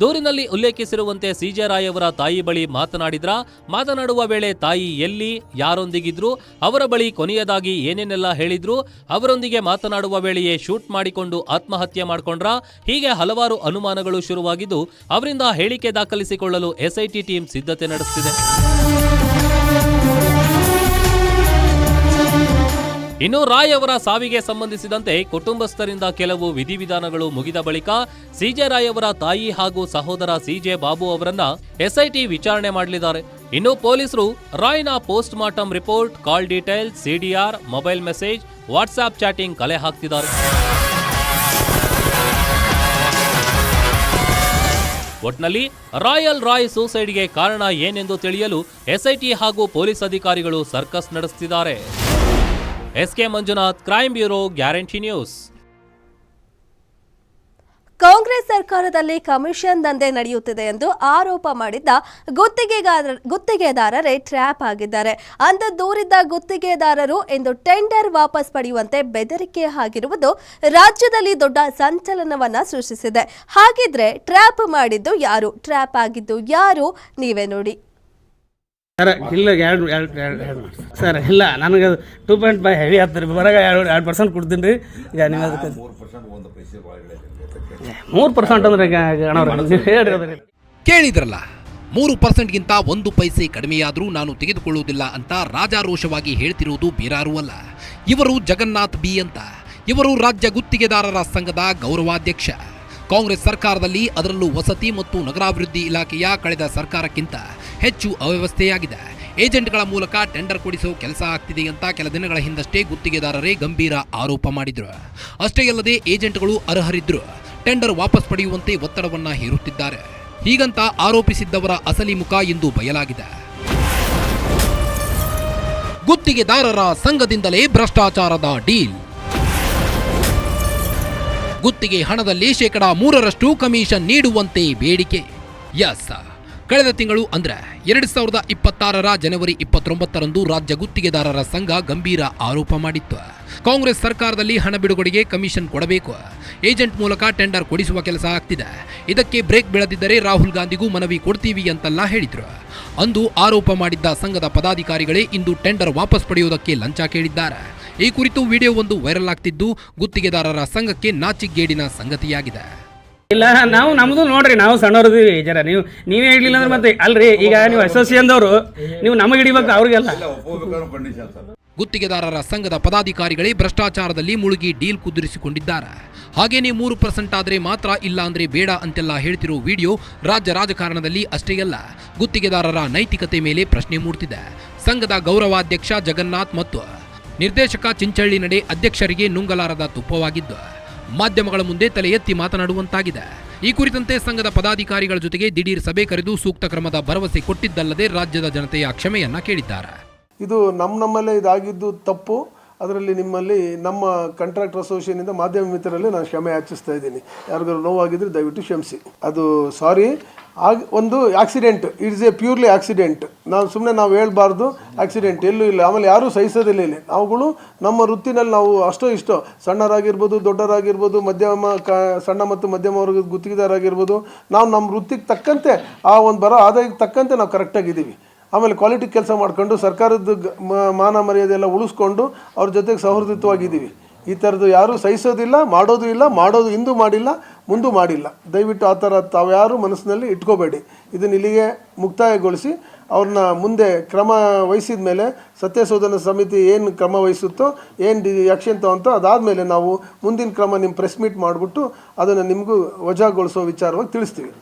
ದೂರಿನಲ್ಲಿ ಉಲ್ಲೇಖಿಸಿರುವಂತೆ ಸಿಜೆ ರಾಯ್ ಅವರ ತಾಯಿ ಬಳಿ ಮಾತನಾಡಿದ್ರ, ಮಾತನಾಡುವ ವೇಳೆ ತಾಯಿ ಎಲ್ಲಿ, ಯಾರೊಂದಿಗಿದ್ರು, ಅವರ ಬಳಿ ಕೊನೆಯದಾಗಿ ಏನೇನೆಲ್ಲ ಹೇಳಿದ್ರು, ಅವರೊಂದಿಗೆ ಮಾತನಾಡುವ ವೇಳೆಯೇ ಶೂಟ್ ಮಾಡಿಕೊಂಡು ಆತ್ಮಹತ್ಯೆ ಮಾಡಿಕೊಂಡ್ರ, ಹೀಗೆ ಹಲವಾರು ಅನುಮಾನಗಳು ಶುರುವಾಗಿದ್ದು, ಅವರಿಂದ ಹೇಳಿಕೆ ದಾಖಲಿಸಿಕೊಳ್ಳಲು ಎಸ್ಐಟಿ ಟೀಮ್ ಸಿದ್ಧತೆ ನಡೆಸುತ್ತಿದೆ ಇನ್ನು ರಾಯ್ ಅವರ ಸಾವಿಗೆ ಸಂಬಂಧಿಸಿದಂತೆ ಕುಟುಂಬಸ್ಥರಿಂದ ಕೆಲವು ವಿಧಿವಿಧಾನಗಳು ಮುಗಿದ ಬಳಿಕ ಸಿಜೆ ರಾಯ್ ಅವರ ತಾಯಿ ಹಾಗೂ ಸಹೋದರ ಸಿಜೆ ಬಾಬು ಅವರನ್ನ ಎಸ್ಐಟಿ ವಿಚಾರಣೆ ಮಾಡಲಿದ್ದಾರೆ. ಇನ್ನು ಪೊಲೀಸರು ರಾಯ್ನ post mortem report, call detail CDR mobile message WhatsApp chatting ಕಲೆ ಹಾಕ್ತಿದ್ದಾರೆ. ಒಟ್ನಲ್ಲಿ ರಾಯಲ್ ರಾಯ್ ಸೂಸೈಡ್ಗೆ ಕಾರಣ ಏನೆಂದು ತಿಳಿಯಲು ಎಸ್ಐಟಿ ಹಾಗೂ ಪೊಲೀಸ್ ಅಧಿಕಾರಿಗಳು ಸರ್ಕಸ್ ನಡೆಸುತ್ತಿದ್ದಾರೆ SK Manjunath crime bureau, guarantee news. Congress ಸರ್ಕಾರದಲ್ಲಿ ಕಮಿಷನ್ ದಂಧೆ ನಡೆಯುತ್ತಿದೆ ಎಂದು ಆರೋಪ ಮಾಡಿದ್ದ ಗುತ್ತಿಗೆಗಾರ, ಗುತ್ತಿಗೆದಾರರೇ ಟ್ರ್ಯಾಪ್ ಆಗಿದ್ದಾರೆ. ಅಂತ ದೂರಿದ್ದ ಗುತ್ತಿಗೆದಾರರು ಇಂದು ಟೆಂಡರ್ ವಾಪಸ್ ಪಡೆಯುವಂತೆ ಬೆದರಿಕೆ ಆಗಿರುವುದು ರಾಜ್ಯದಲ್ಲಿ ದೊಡ್ಡ ಸಂಚಲನವನ್ನ ಸೃಷ್ಟಿಸಿದೆ. ಹಾಗಿದ್ರೆ ಟ್ರ್ಯಾಪ್ ಮಾಡಿದ್ದು ಯಾರು? ಟ್ರ್ಯಾಪ್ ಆಗಿದ್ದು ಯಾರು? ನೀವೇ ನೋಡಿ. ಸರ್ ಇಲ್ಲ ಎರಡು ಎರಡು ಎರಡು ಎರಡು ಸರ್ ಇಲ್ಲ ನನಗೆ ಟೂ ಪಾಯಿಂಟ್ ಫೈವ್ ಹೆವಿ ಆಗ್ತದೆ ಬರಗ ಎರಡು ಎರಡು ಪರ್ಸೆಂಟ್ ಕೊಡ್ತೀನಿ ರೀ. ಈಗ ನೀವು ಅದಕ್ಕೆ ಮೂರು ಪರ್ಸೆಂಟ್ ಅಂದ್ರೆ ಈಗ ಅಣ್ಣವ್ರೆ ನೀವು ಹೇಳ್ರಿ ಅದ್ರಿ ಕೇಳಿದ್ರಲ್ಲ ಮೂರು ಪರ್ಸೆಂಟ್ಗಿಂತ ಒಂದು ಪೈಸೆ ಕಡಿಮೆಯಾದರೂ ನಾನು ತೆಗೆದುಕೊಳ್ಳುವುದಿಲ್ಲ ಅಂತ ರಾಜಾರೋಷವಾಗಿ ಹೇಳ್ತಿರುವುದು ಬೇರಾರೂ ಅಲ್ಲ. ಇವರು ಜಗನ್ನಾಥ್ ಬಿ ಅಂತ. ಇವರು ರಾಜ್ಯ ಗುತ್ತಿಗೆದಾರರ ಸಂಘದ ಗೌರವಾಧ್ಯಕ್ಷ. ಕಾಂಗ್ರೆಸ್ ಸರ್ಕಾರದಲ್ಲಿ ಅದರಲ್ಲೂ ವಸತಿ ಮತ್ತು ನಗರಾಭಿವೃದ್ಧಿ ಇಲಾಖೆಯ ಕಳೆದ ಸರ್ಕಾರಕ್ಕಿಂತ ಹೆಚ್ಚು ಅವ್ಯವಸ್ಥೆಯಾಗಿದೆ. ಏಜೆಂಟ್ಗಳ ಮೂಲಕ ಟೆಂಡರ್ ಕೊಡಿಸೋ ಕೆಲಸ ಆಗ್ತಿದೆ ಅಂತ ಕೆಲ ದಿನಗಳ ಹಿಂದಷ್ಟೇ ಗುತ್ತಿಗೆದಾರರೇ ಗಂಭೀರ ಆರೋಪ ಮಾಡಿದ್ರು. ಅಷ್ಟೇ ಅಲ್ಲದೆ ಏಜೆಂಟ್ಗಳು ಅರ್ಹರಿದ್ದರು ಟೆಂಡರ್ ವಾಪಸ್ ಪಡೆಯುವಂತೆ ಒತ್ತಡವನ್ನ ಹೇರುತ್ತಿದ್ದಾರೆ. ಹೀಗಂತ ಆರೋಪಿಸಿದ್ದವರ ಅಸಲಿ ಮುಖ ಇಂದು ಬಯಲಾಗಿದೆ. ಗುತ್ತಿಗೆದಾರರ ಸಂಘದಿಂದಲೇ ಭ್ರಷ್ಟಾಚಾರದ ಡೀಲ್. ಗುತ್ತಿಗೆ ಹಣದಲ್ಲಿ ಶೇಕಡಾ ಮೂರರಷ್ಟು ಕಮಿಷನ್ ನೀಡುವಂತೆ ಬೇಡಿಕೆ. ಎಸ್ ಕಳೆದ ತಿಂಗಳು ಅಂದ್ರೆ ಎರಡು ಸಾವಿರದ ಇಪ್ಪತ್ತಾರರ ಜನವರಿ ಇಪ್ಪತ್ತೊಂಬತ್ತರಂದು ರಾಜ್ಯ ಗುತ್ತಿಗೆದಾರರ ಸಂಘ ಗಂಭೀರ ಆರೋಪ ಮಾಡಿತ್ತು. ಕಾಂಗ್ರೆಸ್ ಸರ್ಕಾರದಲ್ಲಿ ಹಣ ಬಿಡುಗಡೆಗೆ ಕಮಿಷನ್ ಕೊಡಬೇಕು. ಏಜೆಂಟ್ ಮೂಲಕ ಟೆಂಡರ್ ಕೊಡಿಸುವ ಕೆಲಸ ಆಗ್ತಿದೆ. ಇದಕ್ಕೆ ಬ್ರೇಕ್ ಬೆಳೆದಿದ್ದರೆ ರಾಹುಲ್ ಗಾಂಧಿಗೂ ಮನವಿ ಕೊಡ್ತೀವಿ ಅಂತೆಲ್ಲ ಹೇಳಿದರು. ಅಂದು ಆರೋಪ ಮಾಡಿದ್ದ ಸಂಘದ ಪದಾಧಿಕಾರಿಗಳೇ ಇಂದು ಟೆಂಡರ್ ವಾಪಸ್ ಪಡೆಯುವುದಕ್ಕೆ ಲಂಚ ಕೇಳಿದ್ದಾರೆ. ಈ ಕುರಿತು ವಿಡಿಯೋ ಒಂದು ವೈರಲ್ ಆಗ್ತಿದ್ದು ಗುತ್ತಿಗೆದಾರರ ಸಂಘಕ್ಕೆ ನಾಚಿಗೇಡಿನ ಸಂಗತಿಯಾಗಿದೆ. ಇಲ್ಲ ನಾವು ನಮ್ದು ನೋಡ್ರಿ ನಾವು ಸಣ್ಣವ್ರದಿವಿ ಜರ. ನೀವು ನೀವೇ ಹೇಳಿಲ್ಲ ಅಂದ್ರೆ ಮತ್ತೆ ಅಲ್ರಿ ಈಗ ನೀವು ಅಸೋಸಿಯೇಷನ್ದವರು ನೀವು ನಮಗೆ ಹಿಡಿಬೇಕು ಅವ್ರಿಗೆಲ್ಲ. ಗುತ್ತಿಗೆದಾರರ ಸಂಘದ ಪದಾಧಿಕಾರಿಗಳೇ ಭ್ರಷ್ಟಾಚಾರದಲ್ಲಿ ಮುಳುಗಿ ಡೀಲ್ ಕುದುರಿಸಿಕೊಂಡಿದ್ದಾರೆ. ಹಾಗೇನೇ ಮೂರು ಪರ್ಸೆಂಟ್ ಆದರೆ ಮಾತ್ರ ಇಲ್ಲ ಅಂದ್ರೆ ಬೇಡ ಅಂತೆಲ್ಲ ಹೇಳ್ತಿರೋ ವಿಡಿಯೋ ರಾಜ್ಯ ರಾಜಕಾರಣದಲ್ಲಿ ಅಷ್ಟೇ ಅಲ್ಲ ಗುತ್ತಿಗೆದಾರರ ನೈತಿಕತೆ ಮೇಲೆ ಪ್ರಶ್ನೆ ಮೂಡ್ತಿದೆ. ಸಂಘದ ಗೌರವಾಧ್ಯಕ್ಷ ಜಗನ್ನಾಥ್ ಮತ್ತು ನಿರ್ದೇಶಕ ಚಿಂಚಳ್ಳಿ ನಡೆ ಅಧ್ಯಕ್ಷರಿಗೆ ನುಂಗಲಾರದ ತುಪ್ಪವಾಗಿದ್ದು, ಮಾಧ್ಯಮಗಳ ಮುಂದೆ ತಲೆ ಎತ್ತಿ ಮಾತನಾಡುವಂತಾಗಿದೆ. ಈ ಕುರಿತಂತೆ ಸಂಘದ ಪದಾಧಿಕಾರಿಗಳ ಜೊತೆಗೆ ದಿಢೀರ್ ಸಭೆ ಕರೆದು ಸೂಕ್ತ ಕ್ರಮದ ಭರವಸೆ ಕೊಟ್ಟಿದ್ದಲ್ಲದೆ ರಾಜ್ಯದ ಜನತೆಯ ಕ್ಷಮೆಯನ್ನ ಕೇಳಿದ್ದಾರೆ. ಇದು ನಮ್ಮ ನಮ್ಮಲ್ಲೇ ಇದಾಗಿದ್ದು ತಪ್ಪು. ಅದರಲ್ಲಿ ನಿಮ್ಮಲ್ಲಿ ನಮ್ಮ ಕಾಂಟ್ರಾಕ್ಟರ್ ಅಸೋಸಿಯೇಷನಿಂದ ಮಾಧ್ಯಮ ಮಿತ್ರರಲ್ಲಿ ನಾನು ಕ್ಷಮೆ ಯಾಚಿಸ್ತಾ ಇದ್ದೀನಿ. ಯಾರಿಗಾದ್ರು ನೋವಾಗಿದ್ರೆ ದಯವಿಟ್ಟು ಕ್ಷಮಿಸಿ. ಅದು ಸಾರಿ ಆಗ, ಒಂದು accident it's a purely accident ನಾವು ಸುಮ್ಮನೆ ನಾವು ಹೇಳ್ಬಾರ್ದು. ಆಕ್ಸಿಡೆಂಟ್ ಎಲ್ಲೂ ಇಲ್ಲ. ಆಮೇಲೆ ಯಾರೂ ಸಹಿಸೋದಿಲ್ಲ ಇಲ್ಲಿ. ನಾವುಗಳು ನಮ್ಮ ವೃತ್ತಿನಲ್ಲಿ ನಾವು ಅಷ್ಟೋ ಇಷ್ಟೋ ಸಣ್ಣರಾಗಿರ್ಬೋದು, ದೊಡ್ಡರಾಗಿರ್ಬೋದು, ಮಧ್ಯಮ ಕ, ಸಣ್ಣ ಮತ್ತು ಮಧ್ಯಮ ವರ್ಗದ ಗುತ್ತಿಗೆದಾರಾಗಿರ್ಬೋದು. ನಾವು ನಮ್ಮ ವೃತ್ತಿಗೆ ತಕ್ಕಂತೆ ಆ ಒಂದು ಬರೋ ಆದಾಯಕ್ಕೆ ತಕ್ಕಂತೆ ನಾವು ಕರೆಕ್ಟಾಗಿದ್ದೀವಿ ಆಮೇಲೆ ಕ್ವಾಲಿಟಿ ಕೆಲಸ ಮಾಡ್ಕೊಂಡು ಸರ್ಕಾರದ ಮಾನ ಮರ್ಯಾದೆ ಎಲ್ಲ ಉಳಿಸ್ಕೊಂಡು ಅವ್ರ ಜೊತೆಗೆ ಸೌಹೃದತ್ವವಾಗಿದ್ದೀವಿ ಈ ಥರದ್ದು ಯಾರೂ ಸಹಿಸೋದಿಲ್ಲ, ಮಾಡೋದು ಇಲ್ಲ, ಮಾಡೋದು ಇಂದು ಮಾಡಿಲ್ಲ, ಮುಂದೂ ಮಾಡಿಲ್ಲ. ದಯವಿಟ್ಟು ಆ ಥರ ತಾವ್ಯಾರು ಮನಸ್ಸಿನಲ್ಲಿ ಇಟ್ಕೋಬೇಡಿ. ಇದನ್ನ ಇಲ್ಲಿಗೆ ಮುಕ್ತಾಯಗೊಳಿಸಿ, ಅವ್ರನ್ನ ಮುಂದೆ ಕ್ರಮ ವಹಿಸಿದ ಮೇಲೆ ಸತ್ಯಶೋಧನ ಸಮಿತಿ ಏನು ಕ್ರಮ ವಹಿಸುತ್ತೋ, ಏನು ಆ್ಯಕ್ಷನ್ ತಗೊಂತೋ ಅದಾದಮೇಲೆ ನಾವು ಮುಂದಿನ ಕ್ರಮ ನಿಮ್ಮ ಪ್ರೆಸ್ ಮೀಟ್ ಮಾಡಿಬಿಟ್ಟು ಅದನ್ನು ನಿಮಗೂ ವಜಾಗೊಳಿಸೋ ವಿಚಾರವಾಗಿ ತಿಳಿಸ್ತೀವಿ.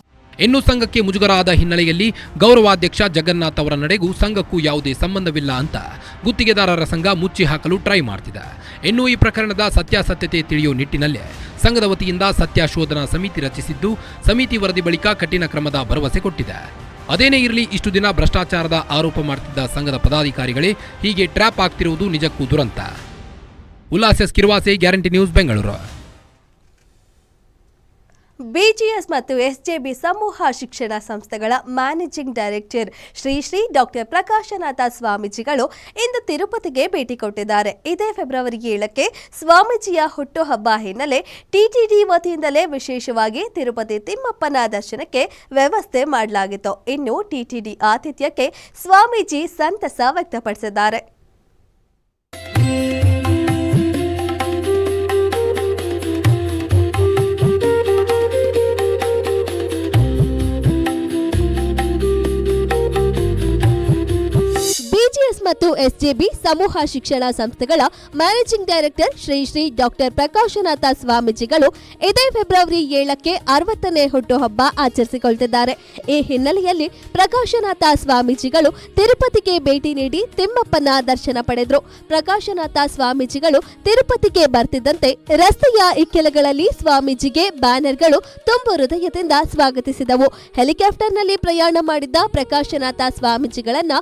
ಇನ್ನು ಸಂಘಕ್ಕೆ ಮುಜುಗರ ಆದ ಹಿನ್ನೆಲೆಯಲ್ಲಿ ಗೌರವಾಧ್ಯಕ್ಷ ಜಗನ್ನಾಥ್ ಅವರ ನಡೆಗೂ ಸಂಘಕ್ಕೂ ಯಾವುದೇ ಸಂಬಂಧವಿಲ್ಲ ಅಂತ ಗುತ್ತಿಗೆದಾರರ ಸಂಘ ಮುಚ್ಚಿ ಹಾಕಲು ಟ್ರೈ ಮಾಡ್ತಿದೆ. ಇನ್ನು ಈ ಪ್ರಕರಣದ ಸತ್ಯಾಸತ್ಯತೆ ತಿಳಿಯುವ ನಿಟ್ಟಿನಲ್ಲಿ ಸಂಘದ ವತಿಯಿಂದ ಸತ್ಯಶೋಧನಾ ಸಮಿತಿ ರಚಿಸಿದ್ದು, ಸಮಿತಿ ವರದಿ ಬಳಿಕ ಕಠಿಣ ಕ್ರಮದ ಭರವಸೆ ಕೊಟ್ಟಿದೆ. ಅದೇನೇ ಇರಲಿ, ಇಷ್ಟು ದಿನ ಭ್ರಷ್ಟಾಚಾರದ ಆರೋಪ ಮಾಡ್ತಿದ್ದ ಸಂಘದ ಪದಾಧಿಕಾರಿಗಳೇ ಹೀಗೆ ಟ್ರ್ಯಾಪ್ ಆಗ್ತಿರುವುದು ನಿಜಕ್ಕೂ ದುರಂತ. Ullas S Kiruvase, guarantee news, Bengaluru. BGS ಮತ್ತು ಎಸ್ಜೆಬಿ ಸಮೂಹ ಶಿಕ್ಷಣ ಸಂಸ್ಥೆಗಳ managing director Shri Shri doctor Prakashnath ಸ್ವಾಮೀಜಿಗಳು ಇಂದು ತಿರುಪತಿಗೆ ಭೇಟಿ ಕೊಟ್ಟಿದ್ದಾರೆ. ಇದೇ ಫೆಬ್ರವರಿ ಏಳಕ್ಕೆ ಸ್ವಾಮೀಜಿಯ ಹುಟ್ಟುಹಬ್ಬ ಹಿನ್ನೆಲೆ ಟಿಟಿಡಿ ವತಿಯಿಂದಲೇ ವಿಶೇಷವಾಗಿ ತಿರುಪತಿ ತಿಮ್ಮಪ್ಪನ ದರ್ಶನಕ್ಕೆ ವ್ಯವಸ್ಥೆ ಮಾಡಲಾಗಿತ್ತು. ಇನ್ನು ಟಿಟಿಡಿ ಆತಿಥ್ಯಕ್ಕೆ ಸ್ವಾಮೀಜಿ ಸಂತಸ ವ್ಯಕ್ತಪಡಿಸಿದ್ದಾರೆ. ಮತ್ತು ಎಸ್ಜೆಬಿ ಸಮೂಹ ಶಿಕ್ಷಣ ಸಂಸ್ಥೆಗಳ managing director Shri Shri doctor Prakashnath ಸ್ವಾಮೀಜಿಗಳು ಇದೇ ಫೆಬ್ರವರಿ ಏಳಕ್ಕೆ ಅರವತ್ತನೇ ಹುಟ್ಟುಹಬ್ಬ ಆಚರಿಸಿಕೊಳ್ತಿದ್ದಾರೆ. ಈ ಹಿನ್ನೆಲೆಯಲ್ಲಿ ಪ್ರಕಾಶನಾಥ ಸ್ವಾಮೀಜಿಗಳು ತಿರುಪತಿಗೆ ಭೇಟಿ ನೀಡಿ ತಿಮ್ಮಪ್ಪನ ದರ್ಶನ ಪಡೆದ್ರು. ಪ್ರಕಾಶನಾಥ ಸ್ವಾಮೀಜಿಗಳು ತಿರುಪತಿಗೆ ಬರ್ತಿದ್ದಂತೆ ರಸ್ತೆಯ ಇಕ್ಕೆಲಗಳಲ್ಲಿ ಸ್ವಾಮೀಜಿಗೆ ಬ್ಯಾನರ್ಗಳು ತುಂಬು ಹೃದಯದಿಂದ ಸ್ವಾಗತಿಸಿದವು. ಹೆಲಿಕಾಪ್ಟರ್ನಲ್ಲಿ ಪ್ರಯಾಣ ಮಾಡಿದ್ದ ಪ್ರಕಾಶನಾಥ ಸ್ವಾಮೀಜಿಗಳನ್ನ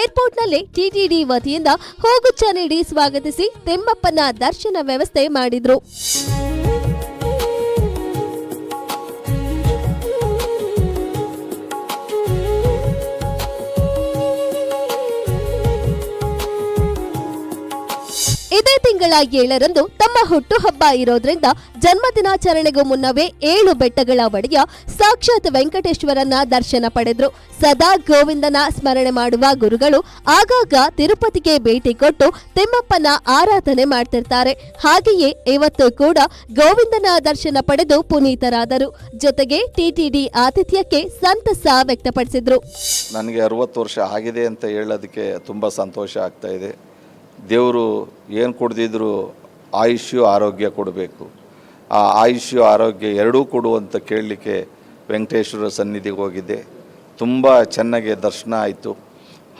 ಏರ್ಪೋರ್ಟ್ನಲ್ಲಿ ಟಿಟಿಡಿ ವತಿಯಿಂದ ಹೋಗುಚ್ಚ ನೀಡಿ ಸ್ವಾಗತಿಸಿ ತಿಮ್ಮಪ್ಪನ ದರ್ಶನ ವ್ಯವಸ್ಥೆ ಮಾಡಿದ್ರು. ತಿಂಗಳ ಏಳರಂದು ತಮ್ಮ ಹುಟ್ಟುಹಬ್ಬ ಇರೋದ್ರಿಂದ ಜನ್ಮದಿನಾಚರಣೆಗೂ ಮುನ್ನವೇ ಏಳು ಬೆಟ್ಟಗಳ ಒಡೆಯ ಸಾಕ್ಷಾತ್ ವೆಂಕಟೇಶ್ವರನ ದರ್ಶನ ಪಡೆದ್ರು. ಸದಾ ಗೋವಿಂದನ ಸ್ಮರಣೆ ಮಾಡುವ ಗುರುಗಳು ಆಗಾಗ ತಿರುಪತಿಗೆ ಭೇಟಿ ಕೊಟ್ಟು ತಿಮ್ಮಪ್ಪನ ಆರಾಧನೆ ಮಾಡ್ತಿರ್ತಾರೆ. ಹಾಗೆಯೇ ಇವತ್ತು ಕೂಡ ಗೋವಿಂದನ ದರ್ಶನ ಪಡೆದು ಪುನೀತರಾದರು. ಜೊತೆಗೆ ಟಿಟಿಡಿ ಆತಿಥ್ಯಕ್ಕೆ ಸಂತಸ ವ್ಯಕ್ತಪಡಿಸಿದ್ರು. ನನಗೆ ಅರವತ್ತು ವರ್ಷ ಆಗಿದೆ ಅಂತ ಹೇಳೋದಕ್ಕೆ ತುಂಬಾ ಸಂತೋಷ ಆಗ್ತಾ ಇದೆ. ದೇವರು ಏನು ಕೊಡ್ದಿದ್ರು ಆಯುಷ್ಯು ಆರೋಗ್ಯ ಕೊಡಬೇಕು. ಆ ಆಯುಷ್ಯು ಆರೋಗ್ಯ ಎರಡೂ ಕೊಡು ಅಂತ ಕೇಳಲಿಕ್ಕೆ ವೆಂಕಟೇಶ್ವರ ಸನ್ನಿಧಿಗೆ ಹೋಗಿದ್ದೆ. ತುಂಬ ಚೆನ್ನಾಗಿ ದರ್ಶನ ಆಯಿತು.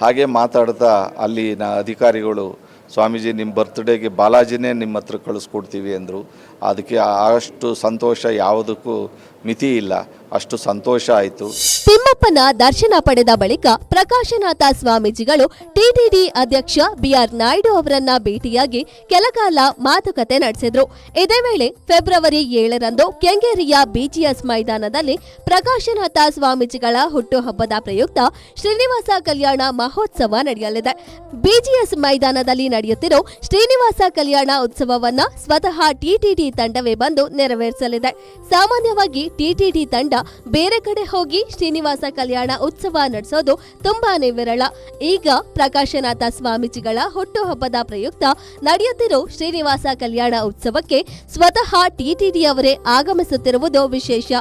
ಹಾಗೆ ಮಾತಾಡ್ತಾ ಅಲ್ಲಿನ ಅಧಿಕಾರಿಗಳು, ಸ್ವಾಮೀಜಿ ನಿಮ್ಮ ಬರ್ತ್ಡೇಗೆ ಬಾಲಾಜಿನೇ ನಿಮ್ಮ ಹತ್ರ ಕಳಿಸ್ಕೊಡ್ತೀವಿ ಅಂದರು. ಅದಕ್ಕೆ ಅಷ್ಟು ಸಂತೋಷ ಯಾವುದಕ್ಕೂ ಮಿತಿ ಇಲ್ಲ. ಅಷ್ಟು ಸಂತೋಷ ಆಯಿತು. ತಿಮ್ಮಪ್ಪನ ದರ್ಶನ ಪಡೆದ ಬಳಿಕ ಪ್ರಕಾಶನಾಥ ಸ್ವಾಮೀಜಿಗಳು ಟಿಟಿಡಿ ಅಧ್ಯಕ್ಷ ಬಿಆರ್ ನಾಯ್ಡು ಅವರನ್ನ ಭೇಟಿಯಾಗಿ ಕೆಲಕಾಲ ಮಾತುಕತೆ ನಡೆಸಿದ್ರು. ಇದೇ ವೇಳೆ ಫೆಬ್ರವರಿ ಏಳರಂದು ಕೆಂಗೇರಿಯ ಬಿಜಿಎಸ್ ಮೈದಾನದಲ್ಲಿ ಪ್ರಕಾಶನಾಥ ಸ್ವಾಮೀಜಿಗಳ ಹುಟ್ಟುಹಬ್ಬದ ಪ್ರಯುಕ್ತ ಶ್ರೀನಿವಾಸ ಕಲ್ಯಾಣ ಮಹೋತ್ಸವ ನಡೆಯಲಿದೆ. ಬಿಜಿಎಸ್ ಮೈದಾನದಲ್ಲಿ ನಡೆಯುತ್ತಿರೋ ಶ್ರೀನಿವಾಸ ಕಲ್ಯಾಣ ಉತ್ಸವವನ್ನ ಸ್ವತಃ ಟಿಟಿಡಿ ತಂಡವೇ ಬಂದು ನೆರವೇರಿಸಲಿದೆ. ಸಾಮಾನ್ಯವಾಗಿ ಟಿಟಿಡಿ ತಂಡ ಬೇರೆ ಕಡೆ ಹೋಗಿ ಶ್ರೀನಿವಾಸ ಕಲ್ಯಾಣ ಉತ್ಸವ ನಡೆಸೋದು ತುಂಬಾನೇ ವಿರಳ. ಈಗ ಪ್ರಕಾಶನಾಥ ಸ್ವಾಮೀಜಿಗಳ ಹುಟ್ಟುಹಬ್ಬದ ಪ್ರಯುಕ್ತ ನಡೆಯುತ್ತಿರೋ ಶ್ರೀನಿವಾಸ ಕಲ್ಯಾಣ ಉತ್ಸವಕ್ಕೆ ಸ್ವತಃ ಟಿಟಿಡಿ ಅವರೇ ಆಗಮಿಸುತ್ತಿರುವುದು ವಿಶೇಷ.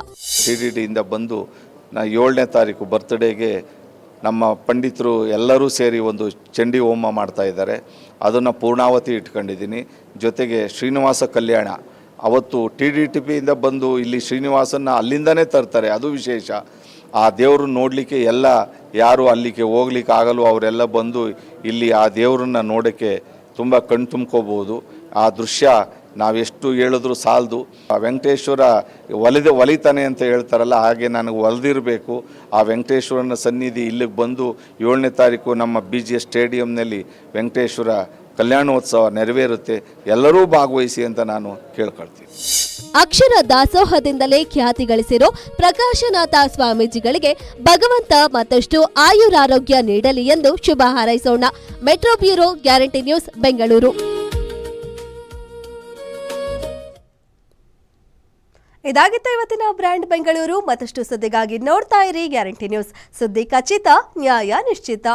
ಟಿಟಿಡಿಯಿಂದ ಬಂದು ನಾ ಏಳನೇ ತಾರೀಕು ಬರ್ತ್ಡೇಗೆ ನಮ್ಮ ಪಂಡಿತರು ಎಲ್ಲರೂ ಸೇರಿ ಒಂದು ಚಂಡಿ ಹೋಮ ಮಾಡ್ತಾ ಇದ್ದಾರೆ. ಅದನ್ನು ಪೂರ್ಣಾವತಿ ಇಟ್ಕೊಂಡಿದ್ದೀನಿ. ಜೊತೆಗೆ ಶ್ರೀನಿವಾಸ ಕಲ್ಯಾಣ ಅವತ್ತು ಟಿ ಡಿ ಟಿ ಪಿಯಿಂದ ಬಂದು ಇಲ್ಲಿ ಶ್ರೀನಿವಾಸನ ಅಲ್ಲಿಂದನೇ ತರ್ತಾರೆ, ಅದು ವಿಶೇಷ. ಆ ದೇವರು ನೋಡಲಿಕ್ಕೆ ಎಲ್ಲ ಯಾರು ಅಲ್ಲಿಗೆ ಹೋಗ್ಲಿಕ್ಕೆ ಆಗಲು ಅವರೆಲ್ಲ ಬಂದು ಇಲ್ಲಿ ಆ ದೇವರನ್ನ ನೋಡೋಕ್ಕೆ ತುಂಬ ಕಣ್ ತುಂಬ್ಕೋಬೋದು. ಆ ದೃಶ್ಯ ನಾವೆಷ್ಟು ಹೇಳಿದ್ರು ಸಾಲದು. ಆ ವೆಂಕಟೇಶ್ವರ ಒಲಿದ, ಒಲಿತಾನೆ ಅಂತ ಹೇಳ್ತಾರಲ್ಲ, ಹಾಗೆ ನನಗೆ ಒಲಿದಿರಬೇಕು. ಆ ವೆಂಕಟೇಶ್ವರನ ಸನ್ನಿಧಿ ಇಲ್ಲಿಗೆ ಬಂದು ಏಳನೇ ತಾರೀಕು ನಮ್ಮ ಬಿ ಜಿ ಎಸ್ ಸ್ಟೇಡಿಯಂನಲ್ಲಿ ವೆಂಕಟೇಶ್ವರ ಕಲ್ಯಾಣೋತ್ಸವ ನೆರವೇರುತ್ತೆ ಎಲ್ಲರೂ ಭಾಗವಹಿಸಿ ಅಂತ ನಾನು ಕೇಳ್ಕೊಳ್ತೀನಿ. ಅಕ್ಷರ ದಾಸೋಹದಿಂದಲೇ ಖ್ಯಾತಿ ಗಳಿಸಿರೋ ಪ್ರಕಾಶನಾಥ ಸ್ವಾಮೀಜಿಗಳಿಗೆ ಭಗವಂತ ಮತ್ತಷ್ಟು ಆಯುರಾರೋಗ್ಯ ನೀಡಲಿ ಎಂದು ಶುಭ ಹಾರೈಸೋಣ. Metro bureau guarantee news Bengaluru. ಇದಾಗಿತ್ತು ಇವತ್ತಿನ ಬ್ರ್ಯಾಂಡ್ ಬೆಂಗಳೂರು. ಮತ್ತಷ್ಟು ಸುದ್ದಿಗಾಗಿ ನೋಡ್ತಾ ಇರಿ ಗ್ಯಾರಂಟಿ ನ್ಯೂಸ್. ಸುದ್ದಿ ಖಚಿತ ನ್ಯಾಯ ನಿಶ್ಚಿತ.